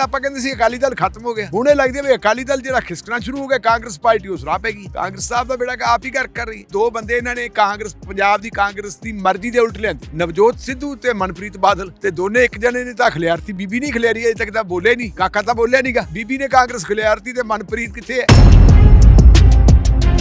ਤਾਂ ਆਪਾਂ ਕਹਿੰਦੇ ਸੀ ਅਕਾਲੀ ਦਲ ਖਤਮ ਹੋ ਗਿਆ। ਹੁਣ ਇਹ ਲੱਗਦੀ ਵੀ ਅਕਾਲੀ ਦਲ ਜਿਹੜਾ ਖਿਸਕਣਾ ਸ਼ੁਰੂ ਹੋ ਗਿਆ, ਕਾਂਗਰਸ ਪਾਰਟੀ ਉਸ ਰਾਹ ਪੈ ਗਈ। ਕਾਂਗਰਸ ਸਾਹਿਬ ਦਾ ਬੇੜਾ ਆਪ ਹੀ ਕਰ ਕਰ ਰਹੀ। ਦੋ ਬੰਦੇ ਇਹਨਾਂ ਨੇ ਕਾਂਗਰਸ, ਪੰਜਾਬ ਦੀ ਕਾਂਗਰਸ ਦੀ ਮਰਜ਼ੀ ਦੇ ਉਲਟ ਲਿਆਂਦੀ। ਨਵਜੋਤ ਸਿੱਧੂ ਤੇ ਮਨਪ੍ਰੀਤ ਬਾਦਲ ਤੇ ਦੋਨੇ ਇੱਕ ਜਣੇ ਨੇ ਤਾਂ ਖਲਿਆਰਤੀ ਬੀਬੀ ਨਹੀਂ ਖਲਿਆਰੀ ਅਜੇ ਤੱਕ ਤਾਂ ਬੋਲੇ ਨਹੀਂ। ਕਾਕਾ ਤਾਂ ਬੋਲਿਆ ਨਹੀਂਗਾ ਬੀਬੀ ਨੇ ਕਾਂਗਰਸ ਖਲਿਆਰਤੀ ਤੇ ਮਨਪ੍ਰੀਤ ਕਿੱਥੇ ਹੈ?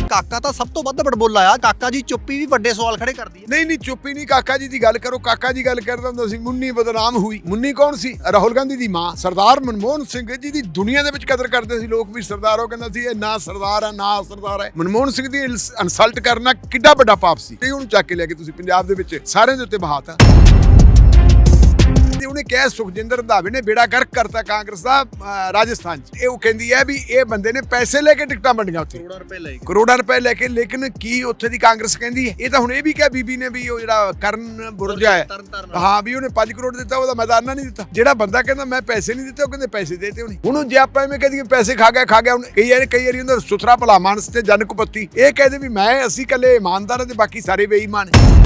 ਕਾਕਾ ਤਾਂ ਸਭ ਤੋਂ ਵੱਧ ਬੜਬੋਲਾ ਆ। ਕਾਕਾ ਜੀ ਚੁੱਪੀ ਵੀ ਵੱਡੇ ਸਵਾਲ ਖੜੇ ਕਰਦੀ ਹੈ ਨਹੀਂ ਨਹੀਂ, ਚੁੱਪੀ ਨਹੀਂ। ਕਾਕਾ ਜੀ ਦੀ ਗੱਲ ਕਰੋ। ਕਾਕਾ ਜੀ ਗੱਲ ਕਰਦਾ ਹੁੰਦਾ ਸੀ, ਮੁੰਨੀ ਬਦਨਾਮ ਹੋਈ। ਮੁੰਨੀ ਕੌਣ ਸੀ? ਰਾਹੁਲ ਗਾਂਧੀ ਦੀ ਮਾਂ, ਸਰਦਾਰ ਮਨਮੋਹਨ ਸਿੰਘ ਜੀ ਦੀ ਦੁਨੀਆ ਦੇ ਵਿੱਚ ਕਦਰ ਕਰਦੇ ਸੀ ਲੋਕ ਵੀ। ਸਰਦਾਰ, ਉਹ ਕਹਿੰਦਾ ਸੀ, ਇਹ ਨਾ ਸਰਦਾਰ ਹੈ ਨਾ ਸਰਦਾਰ ਹੈ ਮਨਮੋਹਨ ਸਿੰਘ ਦੀ ਇਨਸਲਟ ਕਰਨਾ ਕਿੱਡਾ ਵੱਡਾ ਪਾਪ ਸੀ। ਤੇ ਉਹਨੂੰ ਚੱਕ ਕੇ ਲੈ ਕੇ ਤੁਸੀਂ ਪੰਜਾਬ ਦੇ ਵਿੱਚ। ਸਾਰਿਆਂ ਦੇ ਉੱਤੇ ਬਹਾਤਾ ਤੇ ਉਹਨੇ ਕਿਹਾ ਸੁਖਜਿੰਦਰ ਰੰਧਾਵੇ ਨੇ ਬੇੜਾ ਗਰਕ ਕਰਤਾ ਕਾਂਗਰਸ ਦਾ ਰਾਜਸਥਾਨ 'ਚ। ਇਹ ਉਹ ਕਹਿੰਦੀ ਹੈ ਵੀ ਇਹ ਬੰਦੇ ਨੇ ਪੈਸੇ ਲੈ ਕੇ ਟਿਕਟਾਂ ਵੰਡੀਆਂ ਉੱਥੇ। ਕਰੋੜਾਂ ਰੁਪਏ ਲੈ ਕਰੋੜਾਂ ਰੁਪਏ ਲੈ ਕੇ ਲੇਕਿਨ ਕੀ ਉੱਥੇ ਦੀ ਕਾਂਗਰਸ ਕਹਿੰਦੀ ਹੈ? ਇਹ ਤਾਂ ਹੁਣ ਇਹ ਵੀ ਕਿਹਾ ਬੀਬੀ ਨੇ ਵੀ ਉਹ ਜਿਹੜਾ ਕਰਨ ਬੁਰਜਾ ਹੈ। ਹਾਂ ਵੀ ਉਹਨੇ 5 ਕਰੋੜ ਦਿੱਤਾ ਉਹਦਾ ਮੈਦਾਨਾ ਨਹੀਂ ਦਿੱਤਾ। ਜਿਹੜਾ ਬੰਦਾ ਕਹਿੰਦਾ ਮੈਂ ਪੈਸੇ ਨਹੀਂ ਦਿੱਤੇ ਉਹ ਕਹਿੰਦੇ ਪੈਸੇ ਦੇਤੇ ਉਹਨੇ ਹੁਣ। ਜੇ ਆਪਾਂ ਐਵੇਂ ਕਹਦੇ ਪੈਸੇ ਖਾ ਗਿਆ ਖਾ ਗਿਆ ਉਹਨੇ ਕਈ ਵਾਰੀ ਕਈ ਵਾਰੀ ਹੁੰਦਾ ਸੁਥਰਾ ਭਲਾ ਮਾਨਸ ਤੇ ਜਨ ਕੁਪੱਤੀ ਇਹ ਕਹਦੇ ਵੀ ਮੈਂ ਅਸੀਂ ਕੱਲੇ ਇਮਾਨਦਾਰ ਤੇ ਬਾਕੀ ਸਾਰੇ ਬੇਈਮਾਨ ਹੈ।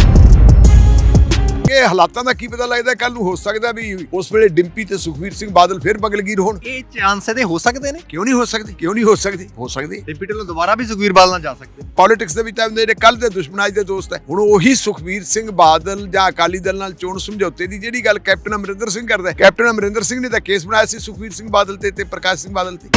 ਇਹ ਹਾਲਾਤਾਂ ਦਾ ਕੀ ਪਤਾ ਲੱਗਦਾ ਕੱਲ ਨੂੰ ਹੋ ਸਕਦਾ ਵੀ ਉਸ ਵੇਲੇ ਡਿੰਪੀ ਤੇ ਸੁਖਵੀਰ ਸਿੰਘ ਬਾਦਲ ਫਿਰ ਬਗਲਗੀਰ ਹੋਣ। ਇਹ ਚਾਂਸ ਇਹਦੇ ਹੋ ਸਕਦੇ ਨੇ? ਕਿਉਂ ਨਹੀਂ ਹੋ ਸਕਦੇ? ਕਿਉਂ ਨਹੀਂ ਹੋ ਸਕਦੇ? ਹੋ ਸਕਦੇ। ਡਿਪਟੀ ਢਿੱਲੋਂ ਦੁਬਾਰਾ ਵੀ ਸੁਖਵੀਰ ਬਾਦਲ ਨਾਲ ਜਾ ਸਕਦੇ ਪੋਲਿਟਿਕਸ ਦੇ ਵਿੱਚ ਤਾਂ ਜਿਹੜੇ ਕੱਲ ਦੇ ਦੁਸ਼ਮਣ ਅੱਜ ਦੇ ਦੋਸਤ ਹੈ। ਹੁਣ ਉਹੀ ਸੁਖਵੀਰ ਸਿੰਘ ਬਾਦਲ ਜਾਂ ਅਕਾਲੀ ਦਲ ਨਾਲ ਚੋਣ ਸਮਝੌਤੇ ਦੀ ਜਿਹੜੀ ਗੱਲ ਕੈਪਟਨ ਅਮਰਿੰਦਰ ਸਿੰਘ ਕਰਦਾ ਹੈ। ਕੈਪਟਨ ਅਮਰਿੰਦਰ ਸਿੰਘ ਨੇ ਤਾਂ ਕੇਸ ਬਣਾਇਆ ਸੀ ਸੁਖਵੀਰ ਸਿੰਘ ਬਾਦਲ ਤੇ ਤੇ ਪ੍ਰਕਾਸ਼ ਸਿੰਘ ਬਾਦਲ ਤੇ।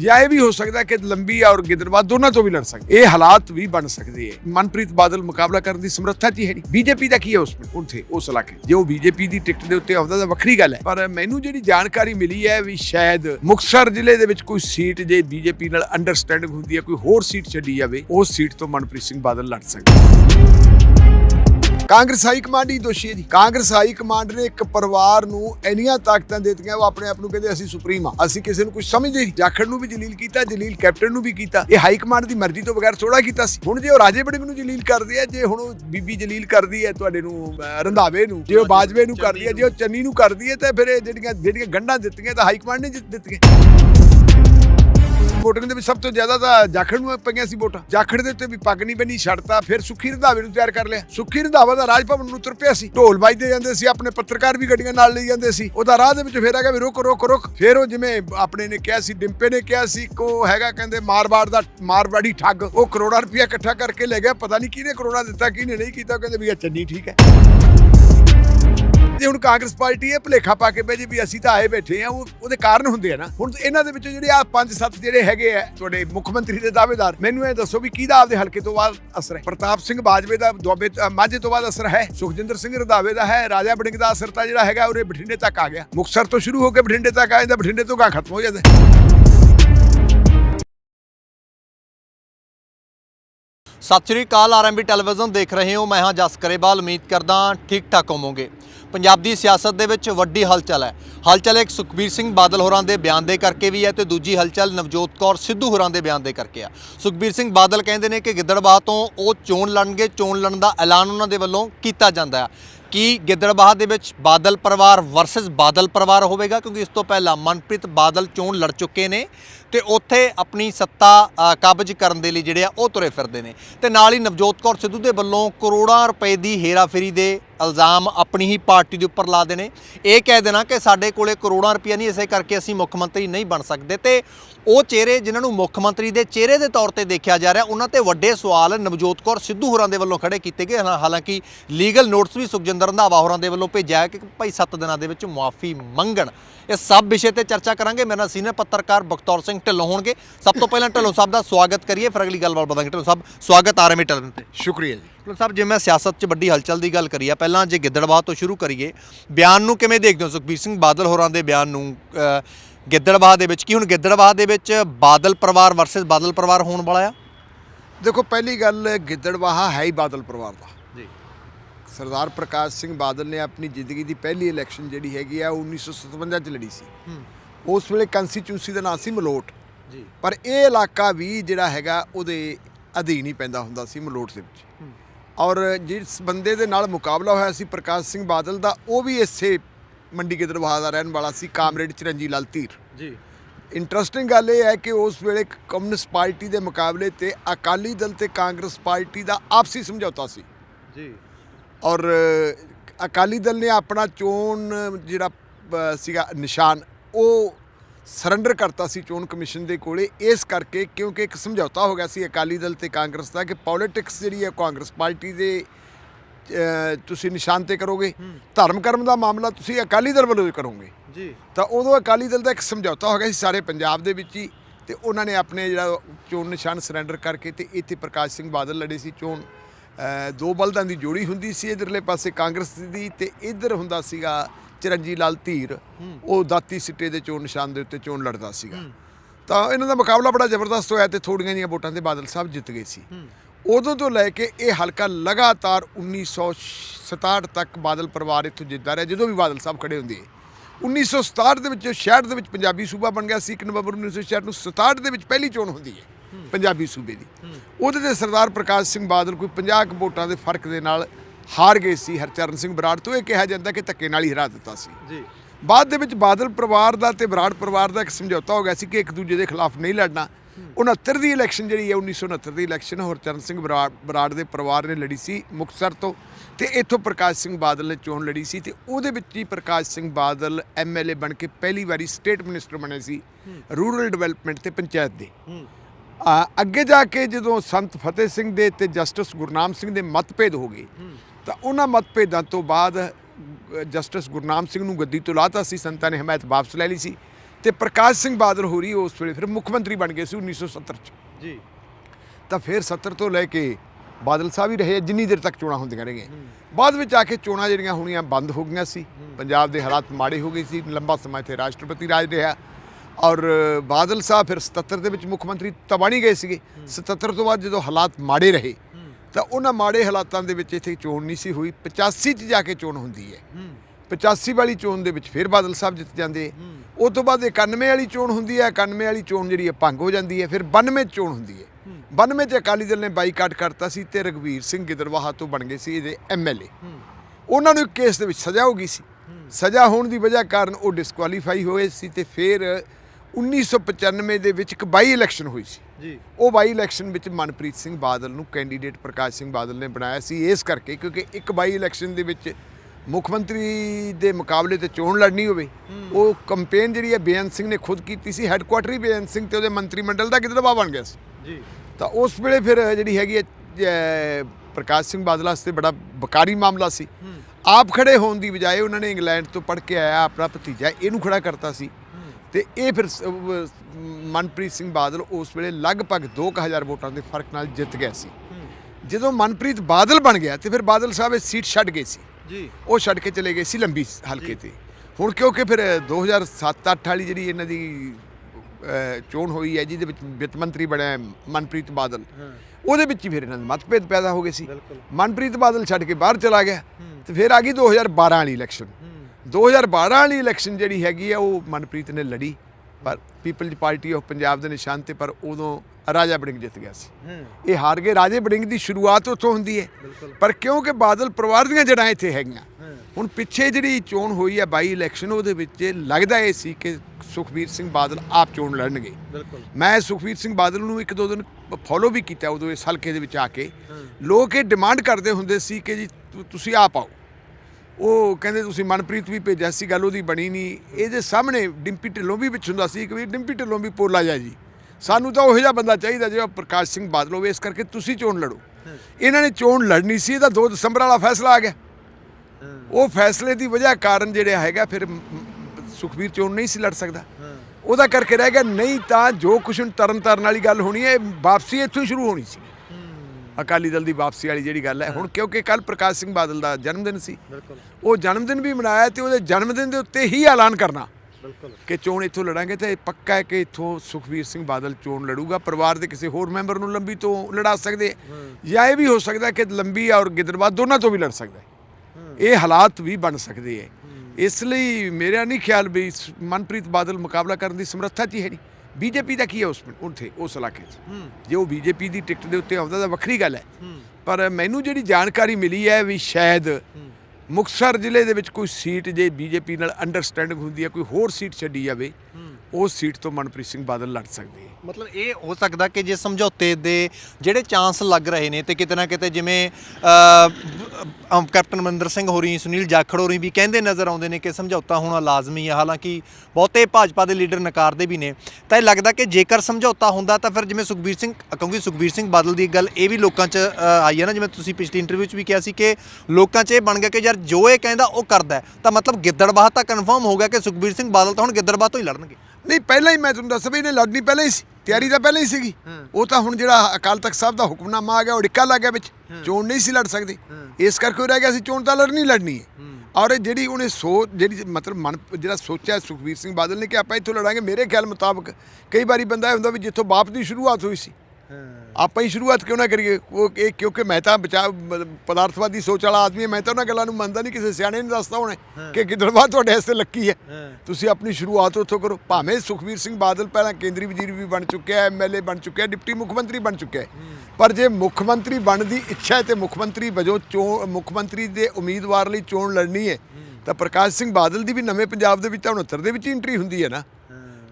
ਜਾਂ ਇਹ ਵੀ ਹੋ ਸਕਦਾ ਕਿ ਲੰਬੀ ਔਰ ਗਿੱਦੜਬਾਹ ਦੋਨਾਂ ਤੋਂ ਵੀ ਲੜ ਸਕਦੇ ਇਹ ਹਾਲਾਤ ਵੀ ਬਣ ਸਕਦੇ ਹੈ। ਮਨਪ੍ਰੀਤ ਬਾਦਲ ਮੁਕਾਬਲਾ ਕਰਨ ਦੀ ਸਮਰੱਥਾ ਚ ਹੀ ਹੈ ਨਹੀਂ। ਬੀਜੇਪੀ ਦਾ ਕੀ ਹੈ ਉਸ ਉੱਥੇ ਉਸ ਇਲਾਕੇ ਜੇ ਉਹ ਬੀਜੇਪੀ ਦੀ ਟਿਕਟ ਦੇ ਉੱਤੇ ਆਉਂਦਾ ਤਾਂ ਵੱਖਰੀ ਗੱਲ ਹੈ। ਪਰ ਮੈਨੂੰ ਜਿਹੜੀ ਜਾਣਕਾਰੀ ਮਿਲੀ ਹੈ ਵੀ ਸ਼ਾਇਦ ਮੁਕਤਸਰ ਜ਼ਿਲ੍ਹੇ ਦੇ ਵਿੱਚ ਕੋਈ ਸੀਟ ਜੇ ਬੀਜੇਪੀ ਨਾਲ ਅੰਡਰਸਟੈਂਡਿੰਗ ਹੁੰਦੀ ਹੈ, ਕੋਈ ਹੋਰ ਸੀਟ ਛੱਡੀ ਜਾਵੇ ਉਸ ਸੀਟ ਤੋਂ ਮਨਪ੍ਰੀਤ ਸਿੰਘ ਬਾਦਲ ਲੜ ਸਕਦਾ ਕਾਂਗਰਸ ਹਾਈ ਕਮਾਂਡ ਹੀ ਦੋਸ਼ੀ ਹੈ ਜੀ। ਕਾਂਗਰਸ ਹਾਈ ਕਮਾਂਡ ਨੇ ਇੱਕ ਪਰਿਵਾਰ ਨੂੰ ਇੰਨੀਆਂ ਤਾਕਤਾਂ ਦਿੱਤੀਆਂ, ਉਹ ਆਪਣੇ ਆਪ ਨੂੰ ਕਹਿੰਦੇ ਅਸੀਂ ਸੁਪਰੀਮ ਆ। ਅਸੀਂ ਕਿਸੇ ਨੂੰ ਕੁਝ ਸਮਝਦੇ ਨਹੀਂ। ਜਾਖੜ ਨੂੰ ਵੀ ਜਲੀਲ ਕੀਤਾ, ਜਲੀਲ ਕੈਪਟਨ ਨੂੰ ਵੀ ਕੀਤਾ। ਇਹ ਹਾਈ ਕਮਾਂਡ ਦੀ ਮਰਜ਼ੀ ਤੋਂ ਬਗੈਰ ਥੋੜਾ ਕੀਤਾ ਸੀ। ਹੁਣ ਜੇ ਉਹ ਰਾਜੇ ਬੜਿੰਗ ਨੂੰ ਜਲੀਲ ਕਰਦੇ ਆ ਜੇ ਹੁਣ ਉਹ ਬੀਬੀ ਜਲੀਲ ਕਰਦੀ ਹੈ ਤੁਹਾਡੇ ਨੂੰ ਰੰਧਾਵੇ ਨੂੰ, ਜੇ ਉਹ ਬਾਜਵੇ ਨੂੰ ਕਰਦੀ ਹੈ, ਜੇ ਉਹ ਚੰਨੀ ਨੂੰ ਕਰਦੀ ਹੈ, ਤਾਂ ਫਿਰ ਇਹ ਜਿਹੜੀਆਂ ਜਿਹੜੀਆਂ ਗੰਢਾਂ ਦਿੱਤੀਆਂ ਤਾਂ ਹਾਈ ਕਮਾਂਡ ਨੇ ਦਿੱਤੀਆਂ। ਵੋਟਿੰਗ ਦੇ ਵਿੱਚ ਸਭ ਤੋਂ ਜ਼ਿਆਦਾ ਤਾਂ ਜਾਖੜ ਨੂੰ ਪਈਆਂ ਸੀ ਵੋਟਾਂ। ਜਾਖੜ ਦੇ ਉੱਤੇ ਵੀ ਪੱਗ ਨਹੀਂ ਬੰਨੀ ਛੱਡਤਾ ਫਿਰ ਸੁੱਖੀ ਰੰਧਾਵੇ ਨੂੰ ਤਿਆਰ ਕਰ ਲਿਆ। ਸੁੱਖੀ ਰੰਧਾਵਾ ਦਾ ਰਾਜ ਭਵਨ ਨੂੰ ਤੁਰ ਪਿਆ ਸੀ। ਢੋਲ ਵੱਜਦੇ ਜਾਂਦੇ ਸੀ, ਆਪਣੇ ਪੱਤਰਕਾਰ ਵੀ ਗੱਡੀਆਂ ਨਾਲ ਲਈ ਜਾਂਦੇ ਸੀ। ਉਹਦਾ ਰਾਹ ਦੇ ਵਿੱਚ ਫੇਰ ਆ ਗਿਆ ਵੀ ਰੁਕ ਰੁਕ ਰੁਕ। ਫਿਰ ਉਹ ਜਿਵੇਂ ਆਪਣੇ ਨੇ ਕਿਹਾ ਸੀ, ਡਿੰਪੇ ਨੇ ਕਿਹਾ ਸੀ ਕੋ ਹੈਗਾ ਕਹਿੰਦੇ ਮਾਰਵਾੜ ਦਾ, ਮਾਰਵਾੜੀ ਠੱਗ। ਉਹ ਕਰੋੜਾਂ ਰੁਪਇਆ ਇਕੱਠਾ ਕਰਕੇ ਲੈ ਗਿਆ। ਪਤਾ ਨਹੀਂ ਕਿਹਨੇ ਕਰੋਨਾ ਦਿੱਤਾ, ਕਿਹਨੇ ਨਹੀਂ ਕੀਤਾ ਕਹਿੰਦੇ ਵੀ ਇਹ ਚੰਨੀ ਠੀਕ ਹੈ। ਜੇ ਹੁਣ ਕਾਂਗਰਸ ਪਾਰਟੀ ਇਹ ਭਲੇਖਾ ਪਾ ਕੇ ਬਹਿ ਜੇ ਵੀ ਅਸੀਂ ਤਾਂ ਆਏ ਬੈਠੇ ਆ ਉਹ ਉਹਦੇ ਕਾਰਨ ਹੁੰਦੇ ਆ ਨਾ। ਹੁਣ ਇਹਨਾਂ ਦੇ ਵਿੱਚੋਂ ਜਿਹੜੇ ਆ ਪੰਜ ਸੱਤ ਜਿਹੜੇ ਹੈਗੇ ਆ, ਤੁਹਾਡੇ ਮੁੱਖ ਮੰਤਰੀ ਦੇ ਦਾਅਵੇਦਾਰ, ਮੈਨੂੰ ਇਹ ਦੱਸੋ ਵੀ ਕਿਹਦਾ ਆਪਦੇ ਹਲਕੇ ਤੋਂ ਬਾਅਦ ਅਸਰ ਹੈ? ਪ੍ਰਤਾਪ ਸਿੰਘ ਬਾਜਵੇ ਦਾ ਦੁਆਬੇ ਮਾਝੇ ਤੋਂ ਬਾਅਦ ਅਸਰ ਹੈ? ਸੁਖਜਿੰਦਰ ਸਿੰਘ ਰੰਧਾਵੇ ਦਾ ਹੈ? ਰਾਜਾ ਬੜਿੰਗ ਦਾ ਅਸਰ ਤਾਂ ਜਿਹੜਾ ਹੈਗਾ ਉਹਦੇ ਬਠਿੰਡੇ ਤੱਕ ਆ ਗਿਆ। ਮੁਕਸਰ ਤੋਂ ਸ਼ੁਰੂ ਹੋ ਕੇ ਬਠਿੰਡੇ ਤੱਕ ਆ ਜਾਂਦਾ, ਬਠਿੰਡੇ ਤੋਂ ਗਾਂ ਖਤਮ ਹੋ ਜਾਂਦਾ। ਸਤਿ ਸ਼੍ਰੀ ਅਕਾਲ ਆਰਐਮਬੀ ਟੈਲੀਵਿਜ਼ਨ ਦੇਖ ਰਹੇ ਹੋ। ਮੈਂ ਹਾਂ ਜਸ ਕਰੇਵਾਲ ਉਮੀਦ ਕਰਦਾ ਠੀਕ ਠਾਕ ਹੋਵੋਗੇ। ਪੰਜਾਬ ਦੀ ਸਿਆਸਤ ਦੇ ਵਿੱਚ ਵੱਡੀ ਹਲਚਲ ਹੈ। ਹਲਚਲ ਇੱਕ ਸੁਖਬੀਰ ਸਿੰਘ ਬਾਦਲ ਹੋਰਾਂ ਦੇ ਬਿਆਨ ਦੇ ਕਰਕੇ ਵੀ ਹੈ ਤੇ ਦੂਜੀ ਹਲਚਲ ਨਵਜੋਤ ਕੌਰ ਸਿੱਧੂ ਹੋਰਾਂ ਦੇ ਬਿਆਨ ਦੇ ਕਰਕੇ ਆ। ਸੁਖਬੀਰ ਸਿੰਘ ਬਾਦਲ ਕਹਿੰਦੇ ਨੇ ਕਿ ਗਿੱਦੜਬਾਹ ਤੋਂ ਉਹ ਚੋਣ ਲੜਨਗੇ, ਚੋਣ ਲੜਨ ਦਾ ਐਲਾਨ ਉਹਨਾਂ ਦੇ ਵੱਲੋਂ ਕੀਤਾ ਜਾਂਦਾ ਹੈ। ਕਿ ਗਿੱਦੜਬਾਹ ਦੇ ਵਿੱਚ ਬਾਦਲ ਪਰਿਵਾਰ ਵਰਸਸ ਬਾਦਲ ਪਰਿਵਾਰ ਹੋਵੇਗਾ? ਕਿਉਂਕਿ ਇਸ ਤੋਂ ਪਹਿਲਾਂ ਮਨਪ੍ਰੀਤ ਬਾਦਲ ਚੋਣ ਲੜ ਚੁੱਕੇ ਨੇ ਤੇ ਉੱਥੇ ਆਪਣੀ ਸੱਤਾ ਕਾਬਜ਼ ਕਰਨ ਦੇ ਲਈ ਜਿਹੜੇ ਆ ਉਹ ਤੁਰੇ ਫਿਰਦੇ ਨੇ। ਤੇ ਨਾਲ ਹੀ ਨਵਜੋਤ ਕੌਰ ਸਿੱਧੂ ਦੇ ਵੱਲੋਂ ਕਰੋੜਾਂ ਰੁਪਏ ਦੀ ਹੇਰਾਫੇਰੀ ਦੇ ਇਲਜ਼ਾਮ ਆਪਣੀ ਹੀ ਪਾਰਟੀ ਦੇ ਉੱਪਰ ਲਾ ਦੇਣੇ। ਇਹ ਕਹਿ ਦੇਣਾ ਕਿ ਸਾਡੇ ਕੋਲੇ ਕਰੋੜਾਂ ਰੁਪਏ ਨਹੀਂ, ਇਸੇ ਕਰਕੇ ਅਸੀਂ ਮੁੱਖ ਮੰਤਰੀ ਨਹੀਂ ਬਣ ਸਕਦੇ। ਤੇ ਉਹ ਚਿਹਰੇ ਜਿਨ੍ਹਾਂ ਨੂੰ ਮੁੱਖ ਮੰਤਰੀ ਦੇ ਚਿਹਰੇ ਦੇ ਤੌਰ ਤੇ ਦੇਖਿਆ ਜਾ ਰਿਹਾ ਉਹਨਾਂ ਤੇ ਵੱਡੇ ਸਵਾਲ ਨਵਜੋਤ ਕੌਰ ਸਿੱਧੂ ਹੋਰਾਂ ਦੇ ਵੱਲੋਂ ਖੜੇ ਕੀਤੇ ਗਏ। ਹਾਲਾਂ- ਹਾਲਾਂਕਿ ਲੀਗਲ ਨੋਟਿਸ ਵੀ ਸੁਖਜਿੰਦਰ ਰੰਧਾਵਾ ਹੋਰਾਂ ਦੇ ਵੱਲੋਂ ਭੇਜਿਆ ਕਿ ਭਾਈ 7 ਦਿਨਾਂ ਦੇ ਵਿੱਚ ਮੁਆਫੀ ਮੰਗਣ। ਇਹ ਸਭ ਵਿਸ਼ੇ ਤੇ ਚਰਚਾ ਕਰਾਂਗੇ। ਮੇਰੇ ਨਾਲ ਸੀਨੀਅਰ ਪੱਤਰਕਾਰ ਬਖਤੌਰ ਸਿੰਘ ਢਿੱਲੋਂ ਹੋਣਗੇ। ਸਭ ਤੋਂ ਪਹਿਲਾਂ ਢਿੱਲੋਂ ਸਾਹਿਬ ਦਾ ਸਵਾਗਤ ਕਰੀਏ। ਫਿਰ ਅਗਲੀ ਗੱਲਬਾਤ ਵਧਾਂਗੇ। ਢਿੱਲੋਂ ਸਾਹਿਬ ਸਵਾਗਤ ਆਰਐਮਏ ਟੈਲੀਵਿਜ਼ਨ ਤੇ। ਸ਼ੁਕਰੀਆ ਜੀ। ਢਿੱਲੋਂ ਸਾਹਿਬ ਜੇ ਮੈਂ ਸਿਆਸਤ 'ਚ ਵੱਡੀ ਹਲਚਲ ਦੀ ਗੱਲ ਕਰੀਏ ਪਹਿਲਾਂ ਜੇ ਗਿੱਦੜਬਾਹ ਤੋਂ ਸ਼ੁਰੂ ਕਰੀਏ ਬਿਆਨ ਨੂੰ ਕਿਵੇਂ ਦੇਖਦੇ ਹੋ? ਸੁਖਬੀਰ ਸਿੰਘ ਬਾਦਲ ਹੋਰਾਂ ਦੇ ਬਿਆਨ ਨੂੰ ਗਿੱਦੜਬਾਹ ਦੇ ਵਿੱਚ। ਕੀ ਹੁਣ ਗਿੱਦੜਬਾਹ ਦੇ ਵਿੱਚ ਬਾਦਲ ਪਰਿਵਾਰ ਵਰਸਸ ਬਾਦਲ ਪਰਿਵਾਰ ਹੋਣ ਵਾਲਾ ਆ? ਦੇਖੋ ਪਹਿਲੀ ਗੱਲ ਗਿੱਦੜਵਾਹਾ ਹੈ ਹੀ ਬਾਦਲ ਪਰਿਵਾਰ ਦਾ। ਜੀ। ਸਰਦਾਰ ਪ੍ਰਕਾਸ਼ ਸਿੰਘ ਬਾਦਲ ਨੇ ਆਪਣੀ ਜ਼ਿੰਦਗੀ ਦੀ ਪਹਿਲੀ ਇਲੈਕਸ਼ਨ ਜਿਹੜੀ ਹੈਗੀ ਆ ਉਹ 1957 ਚ ਲੜੀ ਸੀ। ਹੂੰ। ਉਸ ਵੇਲੇ ਕੰਸਟੀਚੂਸੀ ਦਾ ਨਾਮ ਸੀ ਮਲੋਟ। ਜੀ। ਪਰ ਇਹ ਇਲਾਕਾ ਵੀ ਜਿਹੜਾ ਹੈਗਾ ਉਹਦੇ ਅਧੀਨ ਹੀ ਪੈਂਦਾ ਹੁੰਦਾ ਸੀ ਮਲੋਟ ਦੇ ਵਿੱਚ। ਔਰ ਜਿਸ ਬੰਦੇ ਦੇ ਨਾਲ ਮੁਕਾਬਲਾ ਹੋਇਆ ਸੀ ਪ੍ਰਕਾਸ਼ ਸਿੰਘ ਬਾਦਲ ਦਾ ਉਹ ਵੀ ਇਸੇ ਮੰਡੀ ਗਿੱਦੜਬਾਹਾ ਦਾ ਰਹਿਣ ਵਾਲਾ ਸੀ ਕਾਮਰੇਡ ਚਰਨਜੀ ਲਾਲ ਧੀਰ। ਜੀ। ਇੰਟਰਸਟਿੰਗ ਗੱਲ ਇਹ ਹੈ ਕਿ ਉਸ ਵੇਲੇ ਕਮਿਊਨਿਸਟ ਪਾਰਟੀ ਦੇ ਮੁਕਾਬਲੇ ਤੇ ਅਕਾਲੀ ਦਲ ਤੇ ਕਾਂਗਰਸ ਪਾਰਟੀ ਦਾ ਆਪਸੀ ਸਮਝੌਤਾ ਸੀ। ਜੀ। ਔਰ ਅਕਾਲੀ ਦਲ ਨੇ ਆਪਣਾ ਚੋਣ ਜਿਹੜਾ ਸੀਗਾ ਨਿਸ਼ਾਨ ਉਹ ਸਰੈਂਡਰ ਕਰਤਾ ਸੀ ਚੋਣ ਕਮਿਸ਼ਨ ਦੇ ਕੋਲੇ। ਇਸ ਕਰਕੇ ਕਿਉਂਕਿ ਇੱਕ ਸਮਝੌਤਾ ਹੋ ਗਿਆ ਸੀ ਅਕਾਲੀ ਦਲ ਤੇ ਕਾਂਗਰਸ ਦਾ ਕਿ ਪੋਲਿਟਿਕਸ ਜਿਹੜੀ ਹੈ ਕਾਂਗਰਸ ਪਾਰਟੀ ਦੇ ਤੁਸੀਂ ਨਿਸ਼ਾਨ ਤੇ ਕਰੋਗੇ ਧਰਮ ਕਰਮ ਦਾ ਮਾਮਲਾ ਤੁਸੀਂ ਅਕਾਲੀ ਦਲ ਵੱਲੋਂ ਕਰੋਗੇ। ਜੀ। ਤਾਂ ਉਦੋਂ ਅਕਾਲੀ ਦਲ ਦਾ ਇੱਕ ਸਮਝੌਤਾ ਹੋ ਗਿਆ ਸੀ ਸਾਰੇ ਪੰਜਾਬ ਦੇ ਵਿੱਚ ਹੀ ਤੇ ਉਹਨਾਂ ਨੇ ਆਪਣੇ ਜਿਹੜਾ ਚੋਣ ਨਿਸ਼ਾਨ ਸਰੈਂਡਰ ਕਰਕੇ ਤੇ ਇੱਥੇ ਪ੍ਰਕਾਸ਼ ਸਿੰਘ ਬਾਦਲ ਲੜੇ ਸੀ ਚੋਣ। ਦੋ ਬਲਦਾਂ ਦੀ ਜੋੜੀ ਹੁੰਦੀ ਸੀ ਇਧਰਲੇ ਪਾਸੇ ਕਾਂਗਰਸ ਦੀ ਤੇ ਇਧਰ ਹੁੰਦਾ ਸੀਗਾ ਚਰਨਜੀਤ ਲਾਲ ਧੀਰ ਉਹ ਦਾਤੀ ਸਿੱਟੇ ਦੇ ਚੋਣ ਨਿਸ਼ਾਨ ਦੇ ਉੱਤੇ ਚੋਣ ਲੜਦਾ ਸੀਗਾ। ਤਾਂ ਇਹਨਾਂ ਦਾ ਮੁਕਾਬਲਾ ਬੜਾ ਜ਼ਬਰਦਸਤ ਹੋਇਆ ਤੇ ਥੋੜੀਆਂ ਜਿਹੀਆਂ ਵੋਟਾਂ ਤੇ ਬਾਦਲ ਸਾਹਿਬ ਜਿੱਤ ਗਏ ਸੀ। ਉਦੋਂ ਤੋਂ ਲੈ ਕੇ ਇਹ ਹਲਕਾ ਲਗਾਤਾਰ 1967 ਤੱਕ ਬਾਦਲ ਪਰਿਵਾਰ ਇੱਥੋਂ ਜਿੱਤਦਾ ਰਿਹਾ ਜਦੋਂ ਵੀ ਬਾਦਲ ਸਾਹਿਬ ਖੜੇ ਹੁੰਦੇ 1967 ਦੇ ਵਿੱਚ ਸ਼ਹਿਰ ਦੇ ਵਿੱਚ ਪੰਜਾਬੀ ਸੂਬਾ ਬਣ ਗਿਆ ਸੀ 1 ਨਵੰਬਰ 1966 ਨੂੰ 67 ਦੇ ਵਿੱਚ ਪਹਿਲੀ ਚੋਣ ਹੁੰਦੀ ਹੈ ਪੰਜਾਬੀ ਸੂਬੇ ਦੀ। ਉਹਦੇ ਤੇ ਸਰਦਾਰ ਪ੍ਰਕਾਸ਼ ਸਿੰਘ ਬਾਦਲ ਕੋਈ 50 ਕੁ ਵੋਟਾਂ ਦੇ ਫ਼ਰਕ ਦੇ ਨਾਲ ਹਾਰ ਗਏ ਸੀ ਹਰਚਰਨ ਸਿੰਘ ਬਰਾੜ ਤੋਂ। ਇਹ ਕਿਹਾ ਜਾਂਦਾ ਕਿ ਧੱਕੇ ਨਾਲ ਹੀ ਹਰਾ ਦਿੱਤਾ ਸੀ। ਜੀ। ਬਾਅਦ ਦੇ ਵਿੱਚ ਬਾਦਲ ਪਰਿਵਾਰ ਦਾ ਤੇ ਬਰਾੜ ਪਰਿਵਾਰ ਦਾ ਇੱਕ ਸਮਝੌਤਾ ਹੋ ਗਿਆ ਸੀ ਕਿ ਇੱਕ ਦੂਜੇ ਦੇ ਖਿਲਾਫ ਨਹੀਂ ਲੜਨਾ। 69 ਦੀ ਇਲੈਕਸ਼ਨ ਜਿਹੜੀ ਹੈ 1969 ਦੀ ਇਲੈਕਸ਼ਨ ਹਰਚਰਨ ਸਿੰਘ ਬਰਾੜ ਦੇ ਪਰਿਵਾਰ ਨੇ ਲੜੀ ਸੀ ਮੁਕਤਸਰ ਤੋਂ ਤੇ ਇੱਥੋਂ ਪ੍ਰਕਾਸ਼ ਸਿੰਘ ਬਾਦਲ ਨੇ ਚੋਣ ਲੜੀ ਸੀ ਤੇ ਉਹਦੇ ਵਿੱਚ ਹੀ ਪ੍ਰਕਾਸ਼ ਸਿੰਘ ਬਾਦਲ ਐਮਐਲਏ ਬਣ ਕੇ ਪਹਿਲੀ ਵਾਰੀ ਸਟੇਟ ਮਿਨਿਸਟਰ ਬਣੇ ਸੀ ਰੂਰਲ ਡਿਵੈਲਪਮੈਂਟ ਤੇ ਪੰਚਾਇਤ ਦੇ। ਅੱਗੇ ਜਾ ਕੇ ਜਦੋਂ ਸੰਤ ਫਤਿਹ ਸਿੰਘ ਦੇ ਤੇ ਜਸਟਿਸ ਗੁਰਨਾਮ ਸਿੰਘ ਦੇ ਮਤਭੇਦ ਹੋ ਗਏ ਤਾਂ ਉਹਨਾਂ ਮਤਭੇਦਾਂ ਤੋਂ ਬਾਅਦ ਜਸਟਿਸ ਗੁਰਨਾਮ ਸਿੰਘ ਨੂੰ ਗੱਦੀ ਤੋਂ ਲਾਤਾ ਸੀ ਸੰਤਾਂ ਨੇ ਹਮਾਇਤ ਵਾਪਸ ਲੈ ਲਈ ਸੀ। ਤੇ ਪ੍ਰਕਾਸ਼ ਸਿੰਘ ਬਾਦਲ ਹੋਰੀ ਉਸ ਵੇਲੇ ਫਿਰ ਮੁੱਖ ਮੰਤਰੀ ਬਣ ਗਏ ਸੀ 1970 ਚ। ਜੀ। ਤਾਂ ਫਿਰ 70 ਤੋਂ ਲੈ ਕੇ ਬਾਦਲ ਸਾਹਿਬ ਹੀ ਰਹੇ ਜਿੰਨੀ ਦੇਰ ਤੱਕ ਚੋਣਾਂ ਹੁੰਦੀਆਂ ਰਹੀਆਂ। ਬਾਅਦ ਵਿੱਚ ਆ ਕੇ ਚੋਣਾਂ ਜਿਹੜੀਆਂ ਹੋਣੀਆਂ ਬੰਦ ਹੋ ਗਈਆਂ ਸੀ। ਪੰਜਾਬ ਦੇ ਹਾਲਾਤ ਮਾੜੇ ਹੋ ਗਏ ਸੀ। ਲੰਬਾ ਸਮਾਂ ਇੱਥੇ ਰਾਸ਼ਟਰਪਤੀ ਰਾਜ ਰਿਹਾ। ਔਰ ਬਾਦਲ ਸਾਹਿਬ ਫਿਰ 77 ਦੇ ਵਿੱਚ ਮੁੱਖ ਮੰਤਰੀ ਤਾਂ ਬਣ ਗਏ ਸੀਗੇ। 77 ਤੋਂ ਬਾਅਦ ਜਦੋਂ ਹਾਲਾਤ ਮਾੜੇ ਰਹੇ ਤਾਂ ਉਹਨਾਂ ਮਾੜੇ ਹਾਲਾਤਾਂ ਦੇ ਵਿੱਚ ਇੱਥੇ ਚੋਣ ਨਹੀਂ ਸੀ ਹੋਈ। 85 ਚ ਜਾ ਕੇ ਚੋਣ ਹੁੰਦੀ ਹੈ। 85 ਵਾਲੀ ਚੋਣ ਦੇ ਵਿੱਚ ਫਿਰ ਬਾਦਲ ਸਾਹਿਬ ਜਿੱਤ ਜਾਂਦੇ। ਉਸ ਤੋਂ ਬਾਅਦ 91 ਵਾਲੀ ਚੋਣ ਹੁੰਦੀ ਹੈ 91 ਵਾਲੀ ਚੋਣ ਜਿਹੜੀ ਹੈ ਭੰਗ ਹੋ ਜਾਂਦੀ ਹੈ ਫਿਰ 92 ਚ ਚੋਣ ਹੁੰਦੀ ਹੈ। 92 ਚ ਅਕਾਲੀ ਦਲ ਨੇ ਬਾਈਕਾਟ ਕਰਤਾ ਸੀ ਤੇ ਰਗਵੀਰ ਸਿੰਘ ਗਿੱਦੜਵਾਹਾ ਤੋਂ ਬਣ ਗਏ ਸੀ ਇਹਦੇ ਐਮਐਲਏ ਉਹਨਾਂ ਨੂੰ ਇੱਕ ਕੇਸ ਦੇ ਵਿੱਚ ਸਜ਼ਾ ਹੋ ਗਈ ਸੀ। ਸਜ਼ਾ ਹੋਣ ਦੀ ਵਜ੍ਹਾ ਕਾਰਨ ਉਹ ਡਿਸਕੁਆਲੀਫਾਈ ਹੋਏ ਸੀ ਤੇ ਫਿਰ 1995 ਦੇ ਵਿੱਚ ਇੱਕ ਬਾਈ ਇਲੈਕਸ਼ਨ ਹੋਈ ਸੀ। ਜੀ। ਉਹ ਬਾਈ ਇਲੈਕਸ਼ਨ ਵਿੱਚ ਮਨਪ੍ਰੀਤ ਸਿੰਘ ਬਾਦਲ ਨੂੰ ਕੈਂਡੀਡੇਟ ਪ੍ਰਕਾਸ਼ ਸਿੰਘ ਬਾਦਲ ਨੇ ਬਣਾਇਆ ਸੀ। ਇਸ ਕਰਕੇ ਕਿਉਂਕਿ ਇੱਕ ਬਾਈ ਇਲੈਕਸ਼ਨ ਦੇ ਵਿੱਚ ਮੁੱਖ ਮੰਤਰੀ ਦੇ ਮੁਕਾਬਲੇ ਤੇ ਚੋਣ ਲੜਨੀ ਹੋਵੇ ਉਹ ਕੰਪੇਨ ਜਿਹੜੀ ਹੈ ਬੇਅੰਤ ਸਿੰਘ ਨੇ ਖੁਦ ਕੀਤੀ ਸੀ ਹੈੱਡਕੁਆਟਰ ਹੀ ਬੇਅੰਤ ਸਿੰਘ ਤੇ ਉਹਦੇ ਮੰਤਰੀ ਮੰਡਲ ਦਾ ਗਿੱਦੜਵਾ ਬਣ ਗਿਆ ਸੀ। ਜੀ। ਤਾਂ ਉਸ ਵੇਲੇ ਫਿਰ ਜਿਹੜੀ ਹੈਗੀ ਪ੍ਰਕਾਸ਼ ਸਿੰਘ ਬਾਦਲ ਵਾਸਤੇ ਬੜਾ ਬਕਾਰੀ ਮਾਮਲਾ ਸੀ। ਆਪ ਖੜੇ ਹੋਣ ਦੀ ਬਜਾਏ ਉਹਨਾਂ ਨੇ ਇੰਗਲੈਂਡ ਤੋਂ ਪੜ੍ਹ ਕੇ ਆਇਆ ਆਪਣਾ ਭਤੀਜਾ ਇਹਨੂੰ ਖੜਾ ਕਰਤਾ ਸੀ। ਤੇ ਇਹ ਫਿਰ ਮਨਪ੍ਰੀਤ ਸਿੰਘ ਬਾਦਲ ਉਸ ਵੇਲੇ ਲਗਭਗ 2000 ਵੋਟਾਂ ਦੇ ਫ਼ਰਕ ਨਾਲ ਜਿੱਤ ਗਿਆ ਸੀ। ਜਦੋਂ ਮਨਪ੍ਰੀਤ ਬਾਦਲ ਬਣ ਗਿਆ ਤੇ ਫਿਰ ਬਾਦਲ ਸਾਹਿਬ ਇਹ ਸੀਟ ਛੱਡ ਗਏ ਸੀ। ਜੀ। ਉਹ ਛੱਡ ਕੇ ਚਲੇ ਗਏ ਸੀ ਲੰਬੀ ਹਲਕੇ ਤੇ। ਹੁਣ ਕਿਉਂਕਿ ਫਿਰ 2007-8 ਵਾਲੀ ਜਿਹੜੀ ਇਹਨਾਂ ਦੀ ਚੋਣ ਹੋਈ ਹੈ ਜਿਹਦੇ ਵਿੱਚ ਵਿੱਤ ਮੰਤਰੀ ਬਣਿਆ ਮਨਪ੍ਰੀਤ ਬਾਦਲ। ਉਹਦੇ ਵਿੱਚ ਹੀ ਫਿਰ ਇਹਨਾਂ ਦੇ ਮਤਭੇਦ ਪੈਦਾ ਹੋ ਗਏ ਸੀ। ਮਨਪ੍ਰੀਤ ਬਾਦਲ ਛੱਡ ਕੇ ਬਾਹਰ ਚਲਾ ਗਿਆ। ਤੇ ਫਿਰ ਆ ਗਈ 2012 ਵਾਲੀ ਇਲੈਕਸ਼ਨ। 2012 ਵਾਲੀ ਇਲੈਕਸ਼ਨ ਜਿਹੜੀ ਹੈਗੀ ਆ ਉਹ ਮਨਪ੍ਰੀਤ ਨੇ ਲੜੀ। ਪਰ ਪੀਪਲਜ਼ ਪਾਰਟੀ ਆਫ ਪੰਜਾਬ ਦੇ ਨਿਸ਼ਾਨ ਤੇ ਪਰ ਉਦੋਂ ਰਾਜਾ ਬੜਿੰਗ ਜਿੱਤ ਗਿਆ ਸੀ। ਇਹ ਹਾਰ ਗਏ ਰਾਜੇ ਬੜਿੰਗ ਦੀ ਸ਼ੁਰੂਆਤ ਉੱਥੋਂ ਹੁੰਦੀ ਹੈ। ਪਰ ਕਿਉਂਕਿ ਬਾਦਲ ਪਰਿਵਾਰ ਦੀਆਂ ਜੜਾਂ ਇੱਥੇ ਹੈਗੀਆਂ ਹੁਣ ਪਿੱਛੇ ਜਿਹੜੀ ਚੋਣ ਹੋਈ ਹੈ ਬਾਈ ਇਲੈਕਸ਼ਨ ਉਹਦੇ ਵਿੱਚ ਲੱਗਦਾ ਇਹ ਸੀ ਕਿ ਸੁਖਬੀਰ ਸਿੰਘ ਬਾਦਲ ਆਪ ਚੋਣ ਲੜਨਗੇ। ਮੈਂ ਸੁਖਬੀਰ ਸਿੰਘ ਬਾਦਲ ਨੂੰ ਇੱਕ ਦੋ ਦਿਨ ਫੋਲੋ ਵੀ ਕੀਤਾ ਉਦੋਂ ਇਸ ਹਲਕੇ ਦੇ ਵਿੱਚ ਆ ਕੇ। ਲੋਕ ਇਹ ਡਿਮਾਂਡ ਕਰਦੇ ਹੁੰਦੇ ਸੀ ਕਿ ਜੀ ਤੁਸੀਂ ਆਪ ਆਓ। ਉਹ ਕਹਿੰਦੇ ਤੁਸੀਂ ਮਨਪ੍ਰੀਤ ਵੀ ਭੇਜਿਆ ਸੀ, ਗੱਲ ਉਹਦੀ ਬਣੀ ਨਹੀਂ। ਇਹਦੇ ਸਾਹਮਣੇ ਡਿੰਪੀ ਢਿੱਲੋਂ ਵੀ ਵਿੱਚ ਹੁੰਦਾ ਸੀ ਕਿ ਵੀ ਡਿੰਪੀ ਢਿੱਲੋਂ ਵੀ ਪੋਲਾ ਜਾ ਜੀ। ਸਾਨੂੰ ਤਾਂ ਉਹ ਜਿਹਾ ਬੰਦਾ ਚਾਹੀਦਾ ਜਿਹੜਾ ਪ੍ਰਕਾਸ਼ ਸਿੰਘ ਬਾਦਲ ਹੋਵੇ ਇਸ ਕਰਕੇ ਤੁਸੀਂ ਚੋਣ ਲੜੋ। ਇਹਨਾਂ ਨੇ ਚੋਣ ਲੜਨੀ ਸੀ ਇਹਦਾ 2 ਦਸੰਬਰ ਵਾਲਾ ਫੈਸਲਾ ਆ ਗਿਆ। ਉਹ ਫੈਸਲੇ ਦੀ ਵਜ੍ਹਾ ਕਾਰਨ ਜਿਹੜਾ ਹੈਗਾ, ਫਿਰ ਮ- ਸੁਖਬੀਰ ਚੋਣ ਨਹੀਂ ਸੀ ਲੜ ਸਕਦਾ। ਉਹਦਾ ਕਰਕੇ ਰਹਿ ਗਿਆ, ਨਹੀਂ ਤਾਂ ਜੋ ਕੁਛ ਹੁਣ ਤਰਨ ਤਾਰਨ ਵਾਲੀ ਗੱਲ ਹੋਣੀ ਹੈ ਵਾਪਸੀ ਇੱਥੋਂ ਹੀ ਸ਼ੁਰੂ ਹੋਣੀ ਸੀ। ਅਕਾਲੀ ਦਲ ਦੀ ਵਾਪਸੀ ਵਾਲੀ ਜਿਹੜੀ ਗੱਲ ਹੈ। ਹੁਣ ਕਿਉਂਕਿ ਕੱਲ ਪ੍ਰਕਾਸ਼ ਸਿੰਘ ਬਾਦਲ ਦਾ ਜਨਮ ਦਿਨ ਸੀ ਬਿਲਕੁਲ। ਉਹ ਜਨਮ ਦਿਨ ਵੀ ਮਨਾਇਆ ਤੇ ਉਹਦੇ ਜਨਮ ਦਿਨ ਦੇ ਉੱਤੇ ਹੀ ਐਲਾਨ ਕਰਨਾ। ਬਿਲਕੁਲ। ਕਿ ਚੋਣ ਇੱਥੋਂ ਲੜਾਂਗੇ ਤੇ ਪੱਕਾ ਹੈ ਕਿ ਇੱਥੋਂ ਸੁਖਬੀਰ ਸਿੰਘ ਬਾਦਲ ਚੋਣ ਲੜੂਗਾ। ਪਰਿਵਾਰ ਦੇ ਕਿਸੇ ਹੋਰ ਮੈਂਬਰ ਨੂੰ ਲੰਬੀ ਤੋਂ ਲੜਾ ਸਕਦੇ। ਜਾਂ ਇਹ ਵੀ ਹੋ ਸਕਦਾ ਕਿ ਲੰਬੀ ਔਰ ਗਿੱਦੜਬਾਦ ਦੋਨਾਂ ਤੋਂ ਵੀ ਲੜ ਸਕਦਾ ਇਹ ਹਾਲਾਤ ਵੀ ਬਣ ਸਕਦੇ ਹੈ। ਇਸ ਲਈ ਮੇਰਾ ਨਹੀਂ ਖਿਆਲ ਵੀ ਮਨਪ੍ਰੀਤ ਬਾਦਲ ਮੁਕਾਬਲਾ ਕਰਨ ਦੀ ਸਮਰੱਥਾ 'ਚ ਹੀ ਹੈ ਨਹੀਂ। ਬੀਜੇਪੀ ਦਾ ਕੀ ਹੈ ਉਸ ਉੱਥੇ ਉਸ ਇਲਾਕੇ 'ਚ? ਜੇ ਉਹ ਬੀਜੇਪੀ ਦੀ ਟਿਕਟ ਦੇ ਉੱਤੇ ਆਉਂਦਾ ਤਾਂ ਵੱਖਰੀ ਗੱਲ ਹੈ। ਪਰ ਮੈਨੂੰ ਜਿਹੜੀ ਜਾਣਕਾਰੀ ਮਿਲੀ ਹੈ ਵੀ ਸ਼ਾਇਦ ਮੁਕਤਸਰ ਜ਼ਿਲ੍ਹੇ ਦੇ ਵਿੱਚ ਕੋਈ ਸੀਟ ਜੇ ਬੀਜੇਪੀ ਨਾਲ ਅੰਡਰਸਟੈਂਡਿੰਗ ਹੁੰਦੀ ਹੈ ਕੋਈ ਹੋਰ ਸੀਟ ਛੱਡੀ ਜਾਵੇ ਉਸ ਸੀਟ ਤੋਂ ਮਨਪ੍ਰੀਤ ਸਿੰਘ ਬਾਦਲ ਲੜ ਸਕਦੇ ਹੈ ਮਤਲਬ ਇਹ ਹੋ ਸਕਦਾ ਕਿ ਜੇ ਸਮਝੌਤੇ ਦੇ ਜਿਹੜੇ ਚਾਂਸ ਲੱਗ ਰਹੇ ਨੇ ਤੇ ਕਿਤੇ ਨਾ ਕਿਤੇ ਜਿਵੇਂ ਅ, ਅਮ, ਕੈਪਟਨ ਅਮਰਿੰਦਰ ਸਿੰਘ ਹੋਰੀ ਸੁਨੀਲ ਜਾਖੜ ਹੋਰੀ ਵੀ ਕਹਿੰਦੇ ਨਜ਼ਰ ਆਉਂਦੇ ਨੇ ਕਿ ਸਮਝੌਤਾ ਹੋਣਾ ਲਾਜ਼ਮੀ ਹੈ ਹਾਲਾਂਕਿ ਬਹੁਤੇ ਭਾਜਪਾ ਦੇ ਲੀਡਰ ਨਕਾਰਦੇ ਵੀ ਨੇ। ਤਾਂ ਇਹ ਲੱਗਦਾ ਕਿ ਜੇਕਰ ਸਮਝੌਤਾ ਹੁੰਦਾ ਤਾਂ ਫਿਰ ਜਿਵੇਂ ਸੁਖਬੀਰ ਸਿੰਘ ਕਿਉਂਕਿ ਸੁਖਬੀਰ ਸਿੰਘ ਬਾਦਲ ਦੀ ਗੱਲ ਇਹ ਵੀ ਲੋਕਾਂ 'ਚ ਅ, ਆਈ ਹੈ ਨਾ ਜਿਵੇਂ ਤੁਸੀਂ ਪਿਛਲੀ ਇੰਟਰਵਿਊ 'ਚ ਵੀ ਕਿਹਾ ਸੀ ਕਿ ਲੋਕਾਂ 'ਚ ਇਹ ਬਣ ਗਿਆ ਕਿ ਯਾਰ ਜੋ ਇਹ ਕਹਿੰਦਾ ਉਹ ਕਰਦਾ ਹੈ। ਤਾਂ ਮਤਲਬ ਗਿੱਦੜਬਾਹ ਤਾਂ ਕਨਫਰਮ ਹੋ ਗਿਆ ਕਿ ਸੁਖਬੀਰ ਸਿੰਘ ਬਾਦਲ ਤਾਂ ਹੁਣ ਗਿੱਦੜਬਾਹ ਤੋਂ ਹੀ ਲੜਨਗੇ। ਨਹੀਂ ਪਹਿਲਾਂ ਹੀ ਮੈਂ ਤੁਹਾਨੂੰ ਦੱਸ ਵੀ ਇਹਨੇ ਲੜਨੀ ਪਹਿਲਾਂ ਹੀ ਸੀ। ਤਿਆਰੀ ਤਾਂ ਪਹਿਲਾਂ ਹੀ ਸੀਗੀ। ਉਹ ਤਾਂ ਹੁਣ ਜਿਹੜਾ ਅਕਾਲ ਤਖਤ ਸਾਹਿਬ ਦਾ ਹੁਕਮਨਾਮਾ ਆ ਗਿਆ ਉਹ ਡਿੱਕਾ ਲੱਗ ਗਿਆ ਵਿੱਚ। ਚੋਣ ਨਹੀਂ ਸੀ ਲੜ ਸਕਦੇ। ਇਸ ਕਰਕੇ ਉਹ ਰਹਿ ਗਿਆ ਸੀ ਚੋਣ ਤਾਂ ਲੜਨੀ ਲੜਨੀ ਹੈ। ਔਰ ਇਹ ਜਿਹੜੀ ਉਹਨੇ ਸੋਚ ਜਿਹੜੀ ਮਤਲਬ ਮਨ ਜਿਹੜਾ ਸੋਚਿਆ ਸੁਖਬੀਰ ਸਿੰਘ ਬਾਦਲ ਨੇ ਕਿ ਆਪਾਂ ਇੱਥੋਂ ਲੜਾਂਗੇ ਮੇਰੇ ਖਿਆਲ ਮੁਤਾਬਕ ਕਈ ਵਾਰੀ ਬੰਦਾ ਇਹ ਹੁੰਦਾ ਵੀ ਜਿੱਥੋਂ ਬਾਪ ਦੀ ਸ਼ੁਰੂਆਤ ਹੋਈ ਸੀ। ਆਪਾਂ ਹੀ ਸ਼ੁਰੂਆਤ ਕਿਉਂ ਨਾ ਕਰੀਏ? ਉਹ ਇਹ ਕਿਉਂਕਿ ਮੈਂ ਤਾਂ ਬਚਾ ਪਦਾਰਥਵਾਦੀ ਸੋਚ ਵਾਲਾ ਆਦਮੀ ਹਾਂ, ਮੈਂ ਤਾਂ ਉਹਨਾਂ ਗੱਲਾਂ ਨੂੰ ਮੰਨਦਾ ਨਹੀਂ ਕਿਸੇ ਸਿਆਣੇ ਨੇ ਦੱਸਦਾ ਹੋਣਾ ਕਿ ਗਿੱਦੜਬਾਹ ਤੁਹਾਡੇ ਵਾਸਤੇ ਲੱਕੀ ਹੈ। ਤੁਸੀਂ ਆਪਣੀ ਸ਼ੁਰੂਆਤ ਉੱਥੋਂ ਕਰੋ। ਭਾਵੇਂ ਸੁਖਬੀਰ ਸਿੰਘ ਬਾਦਲ ਪਹਿਲਾਂ ਕੇਂਦਰੀ ਵਜ਼ੀਰ ਵੀ ਬਣ ਚੁੱਕਿਆ ਹੈ ਐਮਐਲਏ ਬਣ ਚੁੱਕਿਆ ਹੈ ਡਿਪਟੀ ਮੁੱਖ ਮੰਤਰੀ ਬਣ ਚੁੱਕਿਆ ਹੈ। ਪਰ ਜੇ ਮੁੱਖ ਮੰਤਰੀ ਬਣਨ ਦੀ ਇੱਛਾ ਹੈ ਤੇ ਮੁੱਖ ਮੰਤਰੀ ਵਜੋਂ ਚੋਣ ਮੁੱਖ ਮੰਤਰੀ ਦੇ ਉਮੀਦਵਾਰ ਲਈ ਚੋਣ ਲੜਨੀ ਹੈ ਤਾਂ ਪ੍ਰਕਾਸ਼ ਸਿੰਘ ਬਾਦਲ ਦੀ ਵੀ ਨਵੇਂ ਪੰਜਾਬ ਦੇ ਵਿੱਚ ਤਾਂ 69 ਦੇ ਵਿੱਚ ਐਂਟਰੀ ਹੁੰਦੀ ਹੈ ਨਾ।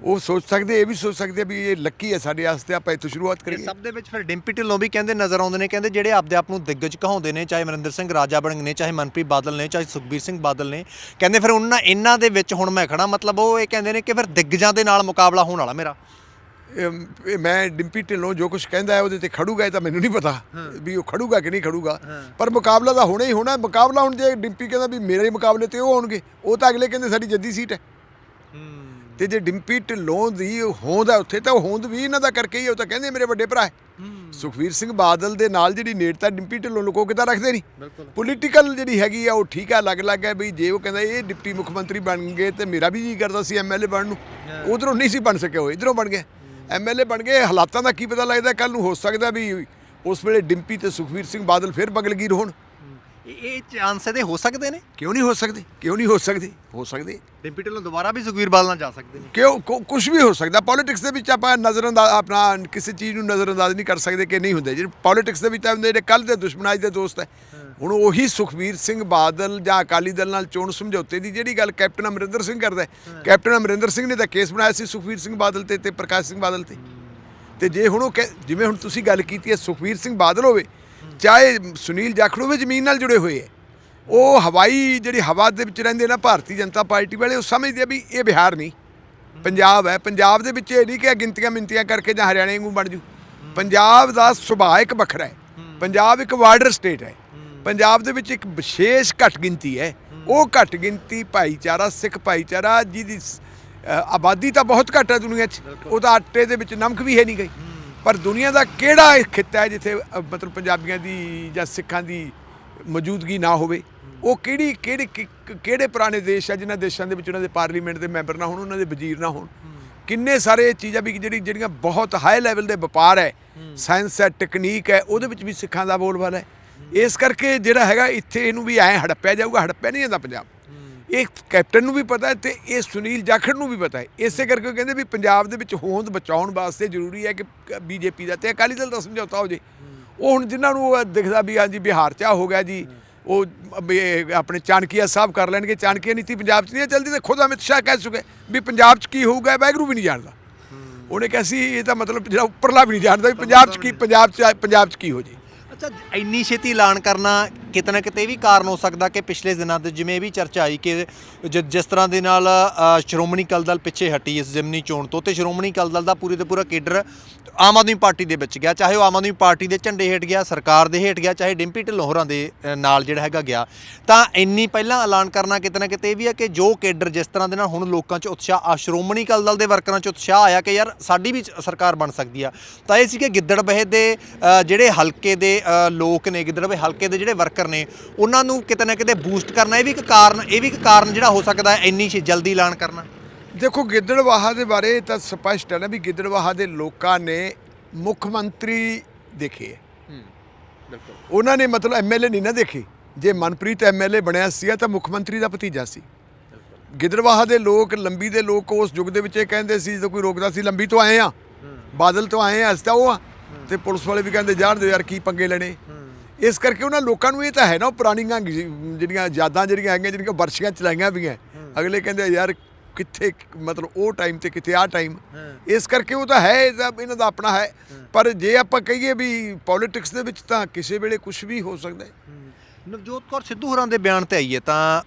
ਉਹ ਸੋਚ ਸਕਦੇ ਇਹ ਵੀ ਸੋਚ ਸਕਦੇ ਵੀ ਇਹ ਲੱਕੀ ਹੈ ਸਾਡੇ ਵਾਸਤੇ ਆਪਾਂ ਇੱਥੋਂ ਸ਼ੁਰੂਆਤ ਕਰੀਏ। ਸਭ ਦੇ ਵਿੱਚ ਫਿਰ ਡਿੰਪੀ ਢਿੱਲੋਂ ਵੀ ਕਹਿੰਦੇ ਨਜ਼ਰ ਆਉਂਦੇ ਨੇ ਕਹਿੰਦੇ ਜਿਹੜੇ ਆਪਦੇ ਆਪ ਨੂੰ ਦਿੱਗਜ ਕਹਾਉਂਦੇ ਨੇ ਚਾਹੇ ਅਮਰਿੰਦਰ ਸਿੰਘ ਰਾਜਾ ਬਣਗ ਨੇ ਚਾਹੇ ਮਨਪ੍ਰੀਤ ਬਾਦਲ ਨੇ ਚਾਹੇ ਸੁਖਬੀਰ ਸਿੰਘ ਬਾਦਲ ਨੇ ਕਹਿੰਦੇ ਫਿਰ ਉਹਨਾਂ ਇਹਨਾਂ ਦੇ ਵਿੱਚ ਹੁਣ ਮੈਂ ਖੜਾ ਮਤਲਬ ਉਹ ਇਹ ਕਹਿੰਦੇ ਨੇ ਕਿ ਫਿਰ ਦਿੱਗਜਾਂ ਦੇ ਨਾਲ ਮੁਕਾਬਲਾ ਹੋਣ ਵਾਲਾ ਮੇਰਾ। ਮੈਂ ਡਿੰਪੀ ਢਿੱਲੋਂ ਜੋ ਕੁਝ ਕਹਿੰਦਾ ਹੈ ਉਹਦੇ ਤੇ ਖੜੂਗਾ ਇਹ ਤਾਂ ਮੈਨੂੰ ਨਹੀਂ ਪਤਾ ਵੀ ਉਹ ਖੜੂਗਾ ਕਿ ਨਹੀਂ ਖੜੂਗਾ। ਪਰ ਮੁਕਾਬਲਾ ਤਾਂ ਹੋਣਾ ਹੀ ਹੋਣਾ ਮੁਕਾਬਲਾ ਹੁਣ ਜੇ ਡਿੰਪੀ ਕਹਿੰਦਾ ਵੀ ਮੇਰੇ ਮੁਕਾਬਲੇ ਤੇ ਉਹ ਹੋਣਗੇ ਉਹ ਤਾਂ ਅਗਲੇ ਕਹਿੰਦੇ ਸਾਡੀ ਜੱਦੀ ਸੀਟ ਹੈ। ਤੇ ਜੇ ਡਿੰਪੀ ਢਿੱਲੋਂ ਦੀ ਹੋਂਦ ਹੈ ਉੱਥੇ ਤਾਂ ਹੋਂਦ ਵੀ ਇਹਨਾਂ ਦਾ ਕਰਕੇ ਹੀ ਉਹ ਤਾਂ ਕਹਿੰਦੇ ਮੇਰੇ ਵੱਡੇ ਭਰਾ ਹੈ। ਸੁਖਵੀਰ ਸਿੰਘ ਬਾਦਲ ਦੇ ਨਾਲ ਜਿਹੜੀ ਨੇੜਤਾ ਡਿੰਪੀ ਢਿੱਲੋਂ ਲੋਕੋ ਕਿਤਾ ਰੱਖਦੇ ਨਹੀਂ। ਪੋਲੀਟੀਕਲ ਜਿਹੜੀ ਹੈਗੀ ਆ ਉਹ ਠੀਕ ਆ ਅਲੱਗ-ਅਲੱਗ ਹੈ ਵੀ ਜੇ ਉਹ ਕਹਿੰਦਾ ਇਹ ਡਿਪਟੀ ਮੁੱਖ ਮੰਤਰੀ ਬਣ ਗਏ ਤੇ ਮੇਰਾ ਵੀ ਜੀ ਕਰਦਾ ਸੀ ਐਮਐਲਏ ਬਣਨ ਨੂੰ। ਉਧਰੋਂ ਨਹੀਂ ਸੀ ਬਣ ਸਕਿਆ ਉਹ ਇਧਰੋਂ ਬਣ ਗਿਆ। ਐਮਐਲਏ ਬਣ ਗਏ ਹਾਲਾਤਾਂ ਦਾ ਕੀ ਪਤਾ ਲੱਗਦਾ ਕੱਲ ਨੂੰ ਹੋ ਸਕਦਾ ਵੀ ਉਸ ਵੇਲੇ ਡਿੰਪੀ ਤੇ ਸੁਖਵੀਰ ਸਿੰਘ ਬਾਦਲ ਫਿਰ ਬਗਲਗੀਰ ਹੋਣ। ਇਹ ਇਹ ਚਾਂਸ ਇਹਦੇ ਹੋ ਸਕਦੇ ਨੇ? ਕਿਉਂ ਨਹੀਂ ਹੋ ਸਕਦੇ? ਕਿਉਂ ਨਹੀਂ ਹੋ ਸਕਦੇ? ਹੋ ਸਕਦੇ। ਡਿੰਪੀ ਢਿੱਲੋਂ ਦੁਬਾਰਾ ਵੀ ਸੁਖਬੀਰ ਬਾਦਲ ਨਾਲ ਜਾ ਸਕਦੇ ਨੇ। ਕਿਉਂ? ਕੁਝ ਵੀ ਹੋ ਸਕਦਾ। ਪੋਲਿਟਿਕਸ ਦੇ ਵਿੱਚ ਆਪਾਂ ਨਜ਼ਰਅੰਦਾਜ਼ ਆਪਣਾ ਕਿਸੇ ਚੀਜ਼ ਨੂੰ ਨਜ਼ਰਅੰਦਾਜ਼ ਨਹੀਂ ਕਰ ਸਕਦੇ ਕਿ ਨਹੀਂ ਹੁੰਦੇ। ਜਿਹੜੇ ਪੋਲਿਟਿਕਸ ਦੇ ਵਿੱਚ ਹੁੰਦੇ ਜਿਹੜੇ ਕੱਲ ਦੇ ਦੁਸ਼ਮਣ ਅੱਜ ਦੇ ਦੋਸਤ ਹੈ। ਹੁਣ ਉਹੀ ਸੁਖਬੀਰ ਸਿੰਘ ਬਾਦਲ ਜਾਂ ਅਕਾਲੀ ਦਲ ਨਾਲ ਚੋਣ ਸਮਝੌਤੇ ਦੀ ਜਿਹੜੀ ਗੱਲ ਕੈਪਟਨ ਅਮਰਿੰਦਰ ਸਿੰਘ ਕਰਦਾ ਹੈ। ਕੈਪਟਨ ਅਮਰਿੰਦਰ ਸਿੰਘ ਨੇ ਤਾਂ ਕੇਸ ਬਣਾਇਆ ਸੀ ਸੁਖਬੀਰ ਸਿੰਘ ਬਾਦਲ ਤੇ ਤੇ ਪ੍ਰਕਾਸ਼ ਸਿੰਘ ਬਾਦਲ ਤੇ। ਤੇ ਜੇ ਹੁਣ ਉਹ ਕਹਿ- ਜਿਵੇਂ ਹੁਣ ਤੁਸੀਂ ਗੱਲ ਕੀਤੀ ਹੈ ਸੁਖਬੀਰ ਸਿੰਘ ਬਾਦਲ ਹੋਵੇ ਚਾਹੇ ਸੁਨੀਲ ਜਾਖੜੂ ਵੀ ਜ਼ਮੀਨ ਨਾਲ ਜੁੜੇ ਹੋਏ ਹੈ। ਉਹ ਹਵਾਈ ਜਿਹੜੀ ਹਵਾ ਦੇ ਵਿੱਚ ਰਹਿੰਦੇ ਨਾ, ਭਾਰਤੀ ਜਨਤਾ ਪਾਰਟੀ ਵਾਲੇ, ਉਹ ਸਮਝਦੇ ਆ ਵੀ ਇਹ ਬਿਹਾਰ ਨਹੀਂ। ਪੰਜਾਬ ਹੈ। ਪੰਜਾਬ ਦੇ ਵਿੱਚ ਇਹ ਨਹੀਂ ਕਿ ਗਿਣਤੀਆਂ ਮਿੰਤੀਆਂ ਕਰਕੇ ਜਾਂ ਹਰਿਆਣੇ ਵਾਂਗੂ ਬਣ ਜੂ। ਪੰਜਾਬ ਦਾ ਸੁਭਾਅ ਇੱਕ ਵੱਖਰਾ ਹੈ। ਪੰਜਾਬ ਇੱਕ ਵਾਰਡਰ ਸਟੇਟ ਹੈ। ਪੰਜਾਬ ਦੇ ਵਿੱਚ ਇੱਕ ਵਿਸ਼ੇਸ਼ ਘੱਟ ਗਿਣਤੀ ਹੈ। ਉਹ ਘੱਟ ਗਿਣਤੀ ਭਾਈਚਾਰਾ, ਸਿੱਖ ਭਾਈਚਾਰਾ, ਜਿਹਦੀ ਆਬਾਦੀ ਤਾਂ ਬਹੁਤ ਘੱਟ ਹੈ ਦੁਨੀਆ 'ਚ। ਉਹ ਤਾਂ ਆਟੇ ਦੇ ਵਿੱਚ ਨਮਕ ਵੀ ਹੈ ਨਹੀਂ ਗਈ। ਪਰ ਦੁਨੀਆ ਦਾ ਕਿਹੜਾ ਖਿੱਤਾ ਹੈ ਜਿੱਥੇ ਮਤਲਬ ਪੰਜਾਬੀਆਂ ਦੀ ਜਾਂ ਸਿੱਖਾਂ ਦੀ ਮੌਜੂਦਗੀ ਨਾ ਹੋਵੇ? ਉਹ ਕਿਹੜੀ ਕਿਹੜੇ ਕਿਹੜੇ ਪੁਰਾਣੇ ਦੇਸ਼ ਆ ਜਿਨ੍ਹਾਂ ਦੇਸ਼ਾਂ ਦੇ ਵਿੱਚ ਉਹਨਾਂ ਦੇ ਪਾਰਲੀਮੈਂਟ ਦੇ ਮੈਂਬਰ ਨਾ ਹੋਣ ਉਹਨਾਂ ਦੇ ਵਜ਼ੀਰ ਨਾ ਹੋਣ? ਕਿੰਨੇ ਸਾਰੇ ਇਹ ਚੀਜ਼ਾਂ ਵੀ ਜਿਹੜੀ ਜਿਹੜੀਆਂ ਬਹੁਤ ਹਾਈ ਲੈਵਲ ਦੇ ਵਪਾਰ ਹੈ ਸਾਇੰਸ ਹੈ ਟੈਕਨੀਕ ਹੈ ਉਹਦੇ ਵਿੱਚ ਵੀ ਸਿੱਖਾਂ ਦਾ ਬੋਲਬਾਲਾ ਹੈ। ਇਸ ਕਰਕੇ ਜਿਹੜਾ ਹੈਗਾ ਇੱਥੇ ਇਹਨੂੰ ਵੀ ਐਂ ਹੜੱਪਿਆ ਜਾਊਗਾ ਹੜੱਪਿਆ ਨਹੀਂ ਜਾਂਦਾ ਪੰਜਾਬ। ਇਹ ਕੈਪਟਨ ਨੂੰ ਵੀ ਪਤਾ ਹੈ ਤੇ ਇਹ ਸੁਨੀਲ ਜਾਖੜ ਨੂੰ ਵੀ ਪਤਾ ਹੈ। ਇਸੇ ਕਰਕੇ ਉਹ ਕਹਿੰਦੇ ਵੀ ਪੰਜਾਬ ਦੇ ਵਿੱਚ ਹੋਂਦ ਬਚਾਉਣ ਵਾਸਤੇ ਜ਼ਰੂਰੀ ਹੈ ਕਿ ਬੀਜੇਪੀ ਦਾ, ਤੇ ਅਕਾਲੀ ਦਲ ਦਾ ਸਮਝੌਤਾ ਹੋ ਜੇ। ਉਹ ਹੁਣ ਜਿਨ੍ਹਾਂ ਨੂੰ ਦਿਖਦਾ ਵੀ ਹਾਂਜੀ ਬਿਹਾਰ ਚ ਆਹ ਹੋ ਗਿਆ ਜੀ। ਉਹ ਆਪਣੇ ਚਾਣਕੀਆ ਸਾਹਿਬ ਕਰ ਲੈਣਗੇ। ਚਾਣਕੀਆ ਨੀਤੀ ਪੰਜਾਬ 'ਚ ਨਹੀਂ ਚੱਲਦੀ ਤੇ ਖੁਦ ਅਮਿਤ ਸ਼ਾਹ ਕਹਿ ਚੁੱਕੇ ਵੀ ਪੰਜਾਬ 'ਚ ਕੀ ਹੋਊਗਾ ਵੈਗਰੂ ਵੀ ਨਹੀਂ ਜਾਣਦਾ। ਉਹਨੇ ਕਿਹਾ ਸੀ, ਇਹ ਤਾਂ ਮਤਲਬ ਜਿਹੜਾ ਉੱਪਰਲਾ ਵੀ ਨਹੀਂ ਜਾਣਦਾ ਵੀ ਪੰਜਾਬ 'ਚ ਕੀ, ਪੰਜਾਬ 'ਚ ਪੰਜਾਬ 'ਚ ਕੀ ਹੋ ਜੇ। ਅੱਛਾ, ਇੰਨੀ ਛੇਤੀ ਐਲਾਨ ਕਰਨਾ ਕਿਤੇ ਨਾ ਕਿਤੇ ਇਹ ਵੀ ਕਾਰਨ ਹੋ ਸਕਦਾ ਕਿ ਪਿਛਲੇ ਦਿਨਾਂ ਦੇ ਜਿਵੇਂ ਇਹ ਵੀ ਚਰਚਾ ਆਈ ਕਿ ਜ- ਜਿਸ ਤਰ੍ਹਾਂ ਦੇ ਨਾਲ ਅ, ਸ਼੍ਰੋਮਣੀ ਅਕਾਲੀ ਦਲ ਪਿੱਛੇ ਹਟੀ ਇਸ ਜ਼ਿਮਨੀ ਚੋਣ ਤੋਂ ਤੇ ਸ਼੍ਰੋਮਣੀ ਅਕਾਲੀ ਦਲ ਦਾ ਪੂਰੇ ਤੇ ਪੂਰਾ ਕੇਡਰ ਆਮ ਆਦਮੀ ਪਾਰਟੀ ਦੇ ਵਿੱਚ ਗਿਆ। ਚਾਹੇ ਉਹ ਆਮ ਆਦਮੀ ਪਾਰਟੀ ਦੇ ਝੰਡੇ ਹੇਠ ਗਿਆ ਸਰਕਾਰ ਦੇ ਹੇਠ ਗਿਆ ਚਾਹੇ ਡਿੰਪੀ ਢਿੱਲੋਂ ਹੋਰਾਂ ਦੇ ਅ, ਨਾਲ ਜਿਹੜਾ ਹੈਗਾ ਗਿਆ। ਤਾਂ ਇੰਨੀ ਪਹਿਲਾਂ ਐਲਾਨ ਕਰਨਾ ਕਿਤੇ ਨਾ ਕਿਤੇ ਇਹ ਵੀ ਹੈ ਕਿ ਜੋ ਕੇਡਰ ਜਿਸ ਤਰ੍ਹਾਂ ਦੇ ਨਾਲ ਹੁਣ ਲੋਕਾਂ 'ਚ ਉਤਸ਼ਾਹ ਆ ਸ਼੍ਰੋਮਣੀ ਅਕਾਲੀ ਦਲ ਦੇ ਵਰਕਰਾਂ 'ਚ ਉਤਸ਼ਾਹ ਆਇਆ ਕਿ ਯਾਰ ਸਾਡੀ ਵੀ ਸਰਕਾਰ ਬਣ ਸਕਦੀ ਆ। ਤਾਂ ਇਹ ਸੀ ਕਿ ਗਿੱਦੜਬਹੇ ਦੇ ਅ, ਜਿਹੜੇ ਹਲਕੇ ਦੇ ਅ, ਲੋਕ ਨੇ ਗਿੱਦੜਬਹੇ ਹਲਕੇ ਦੇ ਜਿਹੜੇ ਵਰਕਰ ਨੇ ਉਹਨਾਂ ਨੂੰ ਕਿਤੇ ਨਾ ਕਿਤੇ ਬੂਸਟ ਕਰਨਾ ਇਹ ਵੀ ਇੱਕ ਕਾਰਨ ਇਹ ਵੀ ਇੱਕ ਕਾਰਨ ਜਿਹੜਾ ਹੋ ਸਕਦਾ ਹੈ ਇੰਨੀ ਛੇ- ਜਲਦੀ ਐਲਾਨ ਕਰਨਾ। ਦੇਖੋ ਗਿੱਦੜਵਾਹਾ ਦੇ ਬਾਰੇ ਤਾਂ ਸਪਸ਼ਟ ਹੈ ਨਾ ਵੀ ਗਿੱਦੜਵਾਹਾ ਦੇ ਲੋਕਾਂ ਨੇ ਮੁੱਖ ਮੰਤਰੀ ਦੇਖੇ ਹੈ। ਬਿਲਕੁਲ। ਉਹਨਾਂ ਨੇ ਮਤਲਬ ਐਮਐਲਏ ਨਹੀਂ ਨਾ ਦੇਖੇ। ਜੇ ਮਨਪ੍ਰੀਤ ਐਮਐਲਏ ਬਣਿਆ ਸੀ ਤਾਂ ਮੁੱਖ ਮੰਤਰੀ ਦਾ ਭਤੀਜਾ ਸੀ। ਗਿੱਦੜਵਾਹਾ ਦੇ ਲੋਕ ਲੰਬੀ ਦੇ ਲੋਕ ਉਸ ਯੁੱਗ ਦੇ ਵਿੱਚ ਇਹ ਕਹਿੰਦੇ ਸੀ ਜਦੋਂ ਕੋਈ ਰੋਕਦਾ ਸੀ ਲੰਬੀ ਤੋਂ ਆਏ ਆ ਬਾਦਲ ਤੋਂ ਆਏ ਆ ਅਸੀਂ ਤਾਂ ਉਹ ਆ ਤੇ ਪੁਲਿਸ ਵਾਲੇ ਵੀ ਕਹਿੰਦੇ ਜਾਣ ਦਿਓ ਯਾਰ ਕੀ ਪੰਗੇ ਲੈਣੇ? ਇਸ ਕਰਕੇ ਉਹਨਾਂ ਲੋਕਾਂ ਨੂੰ ਇਹ ਤਾਂ ਹੈ ਨਾ ਉਹ ਪੁਰਾਣੀਆਂ ਜਿਹੜੀਆਂ ਯਾਦਾਂ ਜਿਹੜੀਆਂ ਹੈਗੀਆਂ ਜਿਹੜੀਆਂ ਵਰਸ਼ੀਆਂ ਚਲਾਈਆਂ ਵੀਆਂ ਅਗਲੇ ਕਹਿੰਦੇ ਯਾਰ ਕਿੱਥੇ ਮਤਲਬ ਉਹ ਟਾਈਮ ਤੇ ਕਿੱਥੇ ਆ ਟਾਈਮ ਇਸ ਕਰਕੇ ਉਹ ਤਾਂ ਹੈ ਇਹਦਾ ਇਹਨਾਂ ਦਾ ਆਪਣਾ ਹੈ। ਪਰ ਜੇ ਆਪਾਂ ਕਹੀਏ ਵੀ ਪੋਲਿਟਿਕਸ ਦੇ ਵਿੱਚ ਤਾਂ ਕਿਸੇ ਵੇਲੇ ਕੁਝ ਵੀ ਹੋ ਸਕਦਾ ਹੈ। ਨਵਜੋਤ ਕੌਰ ਸਿੱਧੂ ਹੋਰਾਂ ਦੇ ਬਿਆਨ ਤੇ ਆਈਏ ਤਾਂ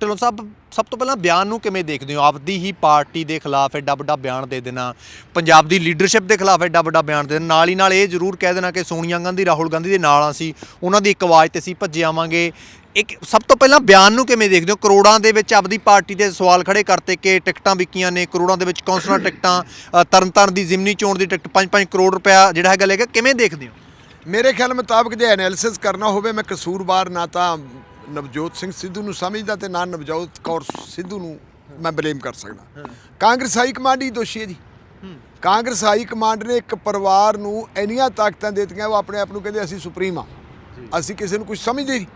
ਢਿੱਲੋਂ ਸਾਹਿਬ ਸਭ ਤੋਂ ਪਹਿਲਾਂ ਬਿਆਨ ਨੂੰ ਕਿਵੇਂ ਦੇਖਦੇ ਹੋ? ਆਪਦੀ ਹੀ ਪਾਰਟੀ ਦੇ ਖਿਲਾਫ ਐਡਾ ਵੱਡਾ ਬਿਆਨ ਦੇ ਦੇਣਾ ਪੰਜਾਬ ਦੀ ਲੀਡਰਸ਼ਿਪ ਦੇ ਖਿਲਾਫ ਐਡਾ ਵੱਡਾ ਬਿਆਨ ਦੇ ਦੇਣਾ ਨਾਲ ਹੀ ਨਾਲ ਇਹ ਜ਼ਰੂਰ ਕਹਿ ਦੇਣਾ ਕਿ ਸੋਨੀਆ ਗਾਂਧੀ ਰਾਹੁਲ ਗਾਂਧੀ ਦੇ ਨਾਲ ਅਸੀਂ ਉਹਨਾਂ ਦੀ ਇੱਕ ਆਵਾਜ਼ ਤੇ ਅਸੀਂ ਭੱਜੇ ਆਵਾਂਗੇ। ਇੱਕ ਸਭ ਤੋਂ ਪਹਿਲਾਂ ਬਿਆਨ ਨੂੰ ਕਿਵੇਂ ਦੇਖਦੇ ਹੋ? ਕਰੋੜਾਂ ਦੇ ਵਿੱਚ ਆਪਦੀ ਪਾਰਟੀ ਦੇ ਸਵਾਲ ਖੜੇ ਕਰਤੇ ਕਿ ਟਿਕਟਾਂ ਵਿਕੀਆਂ ਨੇ ਕਰੋੜਾਂ ਦੇ ਵਿੱਚ ਕੌਂਸਲਰ ਟਿਕਟਾਂ ਅ, ਤਰਨਤਾਰਨ ਦੀ ਜ਼ਿਮਨੀ ਚੋਣ ਦੀ ਟਿਕਟ 5-5 ਕਰੋੜ ਰੁਪਇਆ ਜਿਹੜਾ ਹੈਗਾ ਲੈ ਕੇ ਕਿਵੇਂ ਦੇਖਦੇ ਹੋ? ਮੇਰੇ ਖਿਆਲ ਮੁਤਾਬਕ ਜੇ ਐਨਾਲਿਸਿਸ ਕਰਨਾ ਹੋਵੇ ਮੈਂ ਕਸੂਰਵਾਰ ਨਾ ਤਾਂ ਨਵਜੋਤ ਸਿੰਘ ਸਿੱਧੂ ਨੂੰ ਸਮਝਦਾ ਤੇ ਨਾ ਨਵਜੋਤ ਕੌਰ ਸਿੱਧੂ ਨੂੰ ਮੈਂ ਬਲੇਮ ਕਰ ਸਕਦਾ। ਕਾਂਗਰਸ ਹਾਈ ਕਮਾਂਡ ਹੀ ਦੋਸ਼ੀ ਹੈ ਜੀ। ਕਾਂਗਰਸ ਹਾਈ ਕਮਾਂਡ ਨੇ ਇੱਕ ਪਰਿਵਾਰ ਨੂੰ ਇੰਨੀਆਂ ਤਾਕਤਾਂ ਦਿੱਤੀਆਂ ਉਹ ਆਪਣੇ ਆਪ ਨੂੰ ਕਹਿੰਦੇ ਅਸੀਂ ਸੁਪਰੀਮ ਆ। ਅਸੀਂ ਕਿਸੇ ਨੂੰ ਕੁਝ ਸਮਝਦੇ ਨਹੀਂ।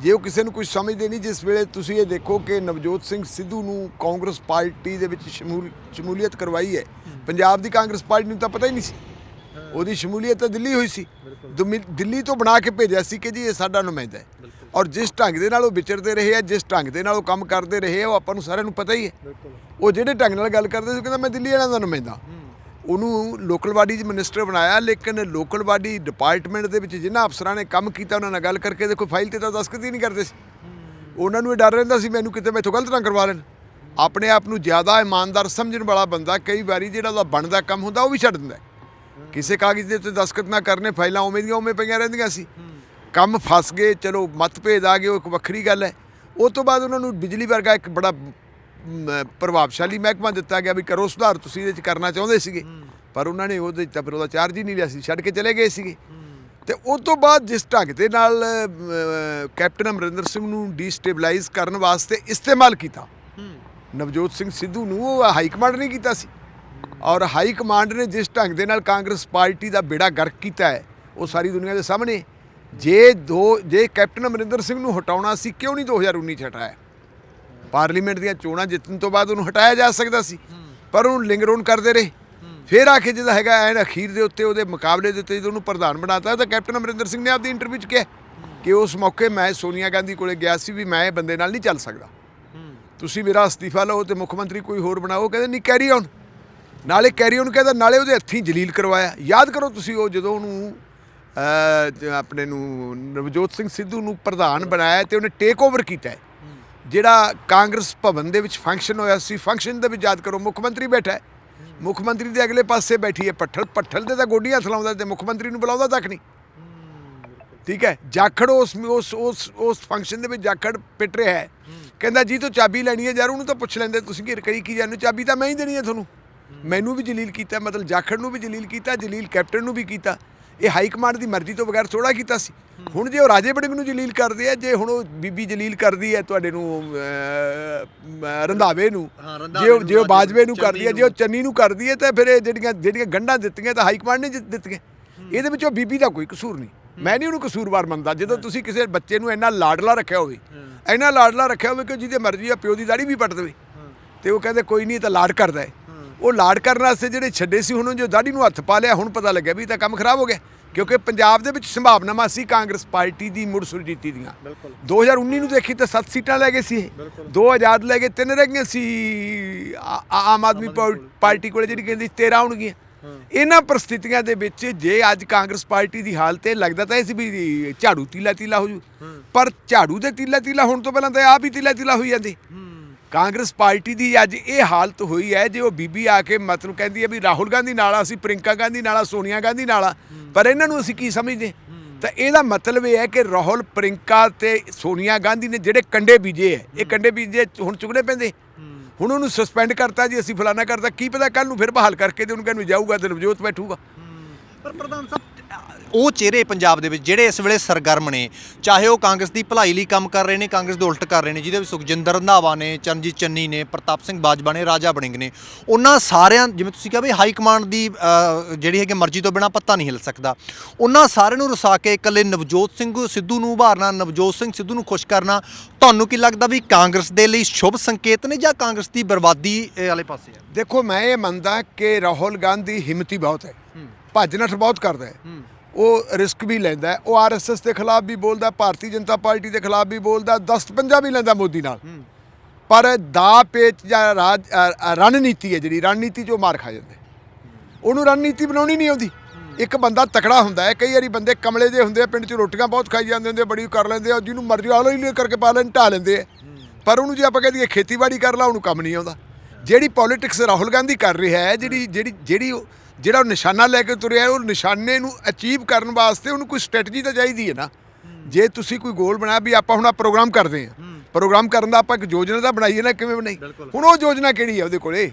ਜੇ ਉਹ ਕਿਸੇ ਨੂੰ ਕੁਝ ਸਮਝਦੇ ਨਹੀਂ ਜਿਸ ਵੇਲੇ ਤੁਸੀਂ ਇਹ ਦੇਖੋ ਕਿ ਨਵਜੋਤ ਸਿੰਘ ਸਿੱਧੂ ਨੂੰ ਕਾਂਗਰਸ ਪਾਰਟੀ ਦੇ ਵਿੱਚ ਸ਼ਮੂਲ ਸ਼ਮੂਲੀਅਤ ਕਰਵਾਈ ਹੈ। ਪੰਜਾਬ ਦੀ ਕਾਂਗਰਸ ਪਾਰਟੀ ਨੂੰ ਤਾਂ ਪਤਾ ਹੀ ਨਹੀਂ ਸੀ। ਉਹਦੀ ਸ਼ਮੂਲੀਅਤ ਤਾਂ ਦਿੱਲੀ ਹੋਈ ਸੀ। ਦਿੱਲੀ ਤੋਂ ਬਣਾ ਕੇ ਭੇਜਿਆ ਸੀ ਕਿ ਜੀ ਇਹ ਸਾਡਾ ਨੁਮਾਇੰਦਾ ਹੈ। ਔਰ ਜਿਸ ਢੰਗ ਦੇ ਨਾਲ ਉਹ ਵਿਚਰਦੇ ਰਹੇ ਆ ਜਿਸ ਢੰਗ ਦੇ ਨਾਲ ਉਹ ਕੰਮ ਕਰਦੇ ਰਹੇ ਆ ਉਹ ਆਪਾਂ ਨੂੰ ਸਾਰਿਆਂ ਨੂੰ ਪਤਾ ਹੀ ਹੈ। ਉਹ ਜਿਹੜੇ ਢੰਗ ਨਾਲ ਗੱਲ ਕਰਦੇ ਸੀ ਕਹਿੰਦਾ ਮੈਂ ਦਿੱਲੀ ਵਾਲਿਆਂ ਦਾ ਨੁਮਾਇੰਦਾ। ਉਹਨੂੰ ਲੋਕਲ ਬਾਡੀ 'ਚ ਮਿਨਿਸਟਰ ਬਣਾਇਆ ਲੇਕਿਨ ਲੋਕਲ ਬਾਡੀ ਡਿਪਾਰਟਮੈਂਟ ਦੇ ਵਿੱਚ ਜਿਨ੍ਹਾਂ ਅਫਸਰਾਂ ਨੇ ਕੰਮ ਕੀਤਾ ਉਹਨਾਂ ਨਾਲ ਗੱਲ ਕਰਕੇ ਦੇਖੋ ਫਾਈਲ ਤੇ ਤਾਂ ਦਸਤਖਤ ਹੀ ਨਹੀਂ ਕਰਦੇ ਸੀ। ਉਹਨਾਂ ਨੂੰ ਇਹ ਡਰ ਰਹਿੰਦਾ ਸੀ ਮੈਨੂੰ ਕਿਤੇ ਮੈਥੋਂ ਗਲਤ ਨਾ ਕਰਵਾ ਲੈਣ। ਆਪਣੇ ਆਪ ਨੂੰ ਜ਼ਿਆਦਾ ਇਮਾਨਦਾਰ ਸਮਝਣ ਵਾਲਾ ਬੰਦਾ ਕਈ ਵਾਰੀ ਜਿਹੜਾ ਉਹਦਾ ਬਣਦਾ ਕੰਮ ਹੁੰਦਾ ਉਹ ਵੀ ਛੱਡ ਦਿੰਦਾ। ਕਿਸੇ ਕਾਗਜ਼ ਦੇ ਉੱਤੇ ਦਸਤਖਤ ਨਾ ਕਰਨੇ ਫਾਈਲਾਂ ਉਵੇਂ ਦੀਆਂ ਉਵੇਂ ਪਈਆਂ ਰਹਿੰਦੀਆਂ ਸੀ। ਕੰਮ ਫਸ ਗਏ ਚਲੋ ਮਤਭੇਦ ਆ ਗਏ ਉਹ ਇੱਕ ਵੱਖਰੀ ਗੱਲ ਹੈ। ਉਸ ਤੋਂ ਬਾਅਦ ਉਹਨਾਂ ਨੂੰ ਬਿਜਲੀ ਵਰਗਾ ਇੱਕ ਬੜਾ ਪ੍ਰਭਾਵਸ਼ਾਲੀ ਮਹਿਕਮਾ ਦਿੱਤਾ ਗਿਆ ਵੀ ਕਰੋ ਸੁਧਾਰ ਤੁਸੀਂ ਇਹਦੇ ਚ ਕਰਨਾ ਚਾਹੁੰਦੇ ਸੀਗੇ। ਪਰ ਉਹਨਾਂ ਨੇ ਉਹਦੇ ਤਾਂ ਫਿਰ ਉਹਦਾ ਚਾਰਜ ਹੀ ਨਹੀਂ ਲਿਆ ਸੀ ਛੱਡ ਕੇ ਚਲੇ ਗਏ ਸੀਗੇ। ਤੇ ਉਸ ਤੋਂ ਬਾਅਦ ਜਿਸ ਢੰਗ ਦੇ ਨਾਲ ਕੈਪਟਨ ਅਮਰਿੰਦਰ ਸਿੰਘ ਨੂੰ ਡੀਸਟੇਬਲਾਈਜ਼ ਕਰਨ ਵਾਸਤੇ ਇਸਤੇਮਾਲ ਕੀਤਾ ਨਵਜੋਤ ਸਿੰਘ ਸਿੱਧੂ ਨੂੰ ਉਹ ਹਾਈ ਕਮਾਂਡ ਨਹੀਂ ਕੀਤਾ ਸੀ। ਔਰ ਹਾਈ ਕਮਾਂਡ ਨੇ ਜਿਸ ਢੰਗ ਦੇ ਨਾਲ ਕਾਂਗਰਸ ਪਾਰਟੀ ਦਾ ਬੇੜਾ ਗਰਕ ਕੀਤਾ ਹੈ ਉਹ ਸਾਰੀ ਦੁਨੀਆ ਦੇ ਸਾਹਮਣੇ। ਜੇ ਦੋ, ਜੇ ਕੈਪਟਨ ਅਮਰਿੰਦਰ ਸਿੰਘ ਨੂੰ ਹਟਾਉਣਾ ਸੀ, ਕਿਉਂ ਨਹੀਂ 2019 ਚ ਹਟਾਇਆ? ਪਾਰਲੀਮੈਂਟ ਦੀਆਂ ਚੋਣਾਂ ਜਿੱਤਣ ਤੋਂ ਬਾਅਦ ਉਹਨੂੰ ਹਟਾਇਆ ਜਾ ਸਕਦਾ ਸੀ, ਪਰ ਉਹਨੂੰ ਲਿੰਗਰੋਨ ਕਰਦੇ ਰਹੇ। ਫਿਰ ਆ ਕੇ ਜਿਹਦਾ ਹੈਗਾ ਐਨ ਅਖੀਰ ਦੇ ਉੱਤੇ ਉਹਦੇ ਮੁਕਾਬਲੇ ਦੇ ਉੱਤੇ ਜਦੋਂ ਉਹਨੂੰ ਪ੍ਰਧਾਨ ਬਣਾਤਾ, ਤਾਂ ਕੈਪਟਨ ਅਮਰਿੰਦਰ ਸਿੰਘ ਨੇ ਆਪਦੀ ਇੰਟਰਵਿਊ 'ਚ ਕਿਹਾ ਕਿ ਉਸ ਮੌਕੇ ਮੈਂ ਸੋਨੀਆ ਗਾਂਧੀ ਕੋਲੇ ਗਿਆ ਸੀ ਵੀ ਮੈਂ ਇਹ ਬੰਦੇ ਨਾਲ ਨਹੀਂ ਚੱਲ ਸਕਦਾ। ਤੁਸੀਂ ਮੇਰਾ ਅਸਤੀਫਾ ਲਓ ਤੇ ਮੁੱਖ ਮੰਤਰੀ ਕੋਈ ਹੋਰ ਬਣਾਓ ਕਹਿੰਦੇ, ਨਹੀਂ ਕੈਰੀ ਔਨ ਨਾਲੇ ਕੈਰੀ ਔਨ ਕਹਿੰਦਾ, ਨਾਲੇ ਉਹਦੇ ਹੱਥੀਂ ਜਲੀਲ ਕਰਵਾਇਆ। ਯਾਦ ਕਰੋ ਤੁਸੀਂ ਉਹ ਜਦੋਂ ਉਹਨੂੰ ਆਪਣੇ ਨੂੰ ਨਵਜੋਤ ਸਿੰਘ ਸਿੱਧੂ ਨੂੰ ਪ੍ਰਧਾਨ ਬਣਾਇਆ ਤੇ ਉਹਨੇ ਟੇਕ ਓਵਰ ਕੀਤਾ ਹੈ। ਜਿਹੜਾ ਕਾਂਗਰਸ ਭਵਨ ਦੇ ਵਿੱਚ ਫੰਕਸ਼ਨ ਹੋਇਆ ਸੀ ਫੰਕਸ਼ਨ ਦੇ ਵਿੱਚ ਯਾਦ ਕਰੋ ਮੁੱਖ ਮੰਤਰੀ ਬੈਠਾ ਮੁੱਖ ਮੰਤਰੀ ਦੇ ਅਗਲੇ ਪਾਸੇ ਬੈਠੀ ਹੈ ਪੱਠਲ ਪੱਠਲ ਤੇ ਤਾਂ ਗੋਡੀਆਂ ਥਲਾਉਂਦਾ ਤੇ ਮੁੱਖ ਮੰਤਰੀ ਨੂੰ ਬੁਲਾਉਂਦਾ ਤੱਕ ਨਹੀਂ। ਠੀਕ ਹੈ, ਜਾਖੜ ਉਸ ਉਸ ਉਸ ਉਸ ਫੰਕਸ਼ਨ ਦੇ ਵਿੱਚ ਜਾਖੜ ਪਿੱਟ ਰਿਹਾ ਹੈ। ਕਹਿੰਦਾ ਜੀ ਤੋਂ ਚਾਬੀ ਲੈਣੀ ਹੈ ਯਾਰ, ਉਹਨੂੰ ਤਾਂ ਪੁੱਛ ਲੈਂਦੇ ਤੁਸੀਂ ਘਿਰ ਕਰੀ ਕੀ ਜਾਨੂੰ ਚਾਬੀ ਤਾਂ ਮੈਂ ਹੀ ਦੇਣੀ ਹੈ ਤੁਹਾਨੂੰ। ਮੈਨੂੰ ਵੀ ਜਲੀਲ ਕੀਤਾ, ਮਤਲਬ ਜਾਖੜ ਨੂੰ ਵੀ ਜਲੀਲ ਕੀਤਾ, ਜਲੀਲ ਕੈਪਟਨ ਨੂੰ ਵੀ ਕੀਤਾ। ਇਹ ਹਾਈ ਕਮਾਂਡ ਦੀ ਮਰਜ਼ੀ ਤੋਂ ਬਗੈਰ ਥੋੜਾ ਕੀਤਾ ਸੀ। ਹੁਣ ਜੇ ਉਹ ਰਾਜੇ ਬੜਿੰਗ ਨੂੰ ਜਲੀਲ ਕਰਦੇ ਆ ਜੇ ਹੁਣ ਉਹ ਬੀਬੀ ਜਲੀਲ ਕਰਦੀ ਹੈ ਤੁਹਾਡੇ ਨੂੰ ਰੰਧਾਵੇ ਨੂੰ ਜੇ ਉਹ ਜੇ ਉਹ ਬਾਜਵੇ ਨੂੰ ਕਰਦੀ ਹੈ ਜੇ ਉਹ ਚੰਨੀ ਨੂੰ ਕਰਦੀ ਹੈ ਤਾਂ ਫਿਰ ਇਹ ਜਿਹੜੀਆਂ ਜਿਹੜੀਆਂ ਗੰਢਾਂ ਦਿੱਤੀਆਂ ਤਾਂ ਹਾਈ ਕਮਾਂਡ ਨੇ ਦਿੱਤੀਆਂ। ਇਹਦੇ ਵਿੱਚ ਉਹ ਬੀਬੀ ਦਾ ਕੋਈ ਕਸੂਰ ਨਹੀਂ। ਮੈਂ ਨਹੀਂ ਉਹਨੂੰ ਕਸੂਰਵਾਰ ਮੰਨਦਾ। ਜਦੋਂ ਤੁਸੀਂ ਕਿਸੇ ਬੱਚੇ ਨੂੰ ਇੰਨਾ ਲਾਡਲਾ ਰੱਖਿਆ ਹੋਵੇ ਇੰਨਾ ਲਾਡਲਾ ਰੱਖਿਆ ਹੋਵੇ ਕਿ ਜਿਹਦੇ ਮਰਜ਼ੀ ਆ ਪਿਓ ਦੀ ਦਾੜੀ ਵੀ ਪੱਟ ਦੇਵੇ। ਤੇ ਉਹ ਕਹਿੰਦੇ ਕੋਈ ਨਹੀਂ ਤਾਂ ਲਾਡ ਕਰਦਾ ਹੈ। ਉਹ ਲਾਡ ਕਰਨ ਵਾਸਤੇ ਜਿਹੜੇ ਛੱਡੇ ਸੀ ਹੁਣ ਜੋ ਦਾੜੀ ਨੂੰ ਹੱਥ ਪਾ ਲਿਆ ਹੁਣ ਪਤਾ ਲੱਗਿਆ ਵੀ ਇਹ ਤਾਂ ਕੰਮ ਖਰਾਬ ਹੋ ਗਿਆ। ਕਿਉਂਕਿ ਪੰਜਾਬ ਦੇ ਵਿੱਚ ਸੰਭਾਵਨਾਵਾਂ ਸੀ ਕਾਂਗਰਸ ਪਾਰਟੀ ਦੀ ਮੁੜ ਸੁਰਜੀਤੀ ਦੀਆਂ। 2019 ਨੂੰ ਦੇਖੀ ਤਾਂ 7 ਸੀਟਾਂ ਲੈ ਗਏ ਸੀ ਇਹ। ਦੋ ਆਜ਼ਾਦ ਲੈ ਗਏ ਤਿੰਨ ਰਹਿ ਗਈਆਂ ਸੀ ਆਮ ਆਦਮੀ ਪਾਰਟੀ ਕੋਲੇ ਜਿਹੜੀ ਕਹਿੰਦੀ 13 ਹੋਣਗੀਆਂ। ਇਹਨਾਂ ਪਰਿਸਥਿਤੀਆਂ ਦੇ ਵਿੱਚ ਜੇ ਅੱਜ ਕਾਂਗਰਸ ਪਾਰਟੀ ਦੀ ਹਾਲਤ ਇਹ ਲੱਗਦਾ ਤਾਂ ਇਹ ਸੀ ਵੀ ਝਾੜੂ ਤੀਲਾ ਤੀਲਾ ਹੋ ਜੂ। ਪਰ ਝਾੜੂ ਦੇ ਤੀਲਾ ਤੀਲਾ ਹੋਣ ਤੋਂ ਪਹਿਲਾਂ ਤਾਂ ਆਪ ਹੀ ਤੀਲਾ ਤੀਲਾ ਹੋਈ ਜਾਂਦੀ। ਕਾਂਗਰਸ ਪਾਰਟੀ ਦੀ ਅੱਜ ਇਹ ਹਾਲਤ ਹੋਈ ਹੈ ਜੇ ਉਹ ਬੀਬੀ ਆ ਕੇ ਮਤਲਬ ਕਹਿੰਦੀ ਹੈ ਵੀ ਰਾਹੁਲ ਗਾਂਧੀ ਨਾਲ ਆ, ਅਸੀਂ ਪ੍ਰਿੰਕਾ ਗਾਂਧੀ ਨਾਲ ਆ, ਸੋਨੀਆ ਗਾਂਧੀ ਨਾਲ ਆ। ਪਰ ਇਹਨਾਂ ਨੂੰ ਅਸੀਂ ਕੀ ਸਮਝਦੇ? ਤਾਂ ਇਹਦਾ ਮਤਲਬ ਇਹ ਹੈ ਕਿ ਰਾਹੁਲ ਪ੍ਰਿੰਕਾ ਤੇ ਸੋਨੀਆ ਗਾਂਧੀ ਨੇ ਜਿਹੜੇ ਕੰਡੇ ਬੀਜੇ ਹੈ ਇਹ ਕੰਡੇ ਬੀਜੇ ਹੁਣ ਚੁਗਣੇ ਪੈਂਦੇ। ਹੁਣ ਉਹਨੂੰ ਸਸਪੈਂਡ ਕਰਤਾ ਜੀ ਅਸੀਂ ਫਲਾਣਾ ਕਰਤਾ ਕੀ ਪਤਾ ਕੱਲ ਨੂੰ ਫਿਰ ਬਹਾਲ ਕਰਕੇ ਤੇ ਉਹਨੂੰ ਕਹਿੰਨੂੰ ਜਾਊਗਾ ਤੇ ਨਵਜੋਤ ਬੈਠੂਗਾ। ਪਰ ਪ੍ਰਧਾਨ ਸਾਹਿਬ ਉਹ ਚਿਹਰੇ ਪੰਜਾਬ ਦੇ ਵਿੱਚ ਜਿਹੜੇ ਇਸ ਵੇਲੇ ਸਰਗਰਮ ਨੇ ਚਾਹੇ ਉਹ ਕਾਂਗਰਸ ਦੀ ਭਲਾਈ ਲਈ ਕੰਮ ਕਰ ਰਹੇ ਨੇ ਕਾਂਗਰਸ ਦੇ ਉਲਟ ਕਰ ਰਹੇ ਨੇ ਜਿਹਦੇ ਵਿੱਚ ਸੁਖਜਿੰਦਰ ਰੰਧਾਵਾ ਨੇ ਚਰਨਜੀਤ ਚੰਨੀ ਨੇ ਪ੍ਰਤਾਪ ਸਿੰਘ ਬਾਜਵਾ ਨੇ ਰਾਜਾ ਬੜਿੰਗ ਨੇ ਉਹਨਾਂ ਸਾਰਿਆਂ ਜਿਵੇਂ ਤੁਸੀਂ ਕਿਹਾ ਵੀ ਹਾਈ ਕਮਾਂਡ ਦੀ ਜਿਹੜੀ ਹੈਗੀ ਮਰਜ਼ੀ ਤੋਂ ਬਿਨਾ ਪੱਤਾ ਨਹੀਂ ਹਿੱਲ ਸਕਦਾ। ਉਹਨਾਂ ਸਾਰਿਆਂ ਨੂੰ ਰਸਾ ਕੇ ਇਕੱਲੇ ਨਵਜੋਤ ਸਿੰਘ ਸਿੱਧੂ ਨੂੰ ਉਭਾਰਨਾ ਨਵਜੋਤ ਸਿੰਘ ਸਿੱਧੂ ਨੂੰ ਖੁਸ਼ ਕਰਨਾ ਤੁਹਾਨੂੰ ਕੀ ਲੱਗਦਾ ਵੀ ਕਾਂਗਰਸ ਦੇ ਲਈ ਸ਼ੁਭ ਸੰਕੇਤ ਨੇ ਜਾਂ ਕਾਂਗਰਸ ਦੀ ਬਰਬਾਦੀ ਵਾਲੇ ਪਾਸੇ ਹੈ? ਦੇਖੋ ਮੈਂ ਇਹ ਮੰਨਦਾ ਕਿ ਰਾਹੁਲ ਗਾਂਧੀ ਹਿੰਮਤੀ ਬਹੁਤ ਹੈ। ਭੱਜ ਨੱਠ ਬਹੁਤ ਕਰਦਾ ਹੈ। ਉਹ ਰਿਸਕ ਵੀ ਲੈਂਦਾ ਉਹ ਆਰਐਸਐਸ ਦੇ ਖਿਲਾਫ ਵੀ ਬੋਲਦਾ ਭਾਰਤੀ ਜਨਤਾ ਪਾਰਟੀ ਦੇ ਖਿਲਾਫ ਵੀ ਬੋਲਦਾ ਦਸਤ ਪੰਜਾ ਵੀ ਲੈਂਦਾ ਮੋਦੀ ਨਾਲ। ਪਰ ਦਾ ਪੇਚ ਜਾਂ ਰਾਜ ਰਣਨੀਤੀ ਹੈ ਜਿਹੜੀ ਰਣਨੀਤੀ ਚੋਂ ਮਾਰ ਖਾ ਜਾਂਦਾ। ਉਹਨੂੰ ਰਣਨੀਤੀ ਬਣਾਉਣੀ ਨਹੀਂ ਆਉਂਦੀ। ਇੱਕ ਬੰਦਾ ਤਕੜਾ ਹੁੰਦਾ ਹੈ ਕਈ ਵਾਰੀ ਬੰਦੇ ਕਮਲੇ ਜੇ ਹੁੰਦੇ ਆ ਪਿੰਡ 'ਚ ਰੋਟੀਆਂ ਬਹੁਤ ਖਾਈ ਜਾਂਦੇ ਹੁੰਦੇ ਆ, ਬੜੀ ਕਰ ਲੈਂਦੇ ਆ ਜਿਹਨੂੰ ਮਰਜ਼ੀ ਆਲੋ ਹੀ ਕਰਕੇ ਪਾ ਲੈਣ ਢਾ ਲੈਂਦੇ ਆ। ਪਰ ਉਹਨੂੰ ਜੇ ਆਪਾਂ ਕਹਿ ਦਈਏ ਖੇਤੀਬਾੜੀ ਕਰ ਲਾ ਉਹਨੂੰ ਕੰਮ ਨਹੀਂ ਆਉਂਦਾ। ਜਿਹੜੀ ਪੋਲਿਟਿਕਸ ਰਾਹੁਲ ਗਾਂਧੀ ਕਰ ਰਿਹਾ ਹੈ ਜਿਹੜੀ ਜਿਹੜੀ ਜਿਹੜੀ ਜਿਹੜਾ ਉਹ ਨਿਸ਼ਾਨਾ ਲੈ ਕੇ ਤੁਰਿਆ ਉਹ ਨਿਸ਼ਾਨੇ ਨੂੰ ਅਚੀਵ ਕਰਨ ਵਾਸਤੇ ਉਹਨੂੰ ਕੋਈ ਸਟ੍ਰੈਟਜੀ ਤਾਂ ਚਾਹੀਦੀ ਹੈ ਨਾ। ਜੇ ਤੁਸੀਂ ਕੋਈ ਗੋਲ ਬਣਾਇਆ ਵੀ ਆਪਾਂ ਹੁਣ ਆ ਪ੍ਰੋਗਰਾਮ ਕਰਦੇ ਹਾਂ। ਪ੍ਰੋਗਰਾਮ ਕਰਨ ਦਾ ਆਪਾਂ ਇੱਕ ਯੋਜਨਾ ਤਾਂ ਬਣਾਈਏ ਨਾ ਕਿਵੇਂ ਬਣਾਈ? ਹੁਣ ਉਹ ਯੋਜਨਾ ਕਿਹੜੀ ਹੈ ਉਹਦੇ ਕੋਲੇ?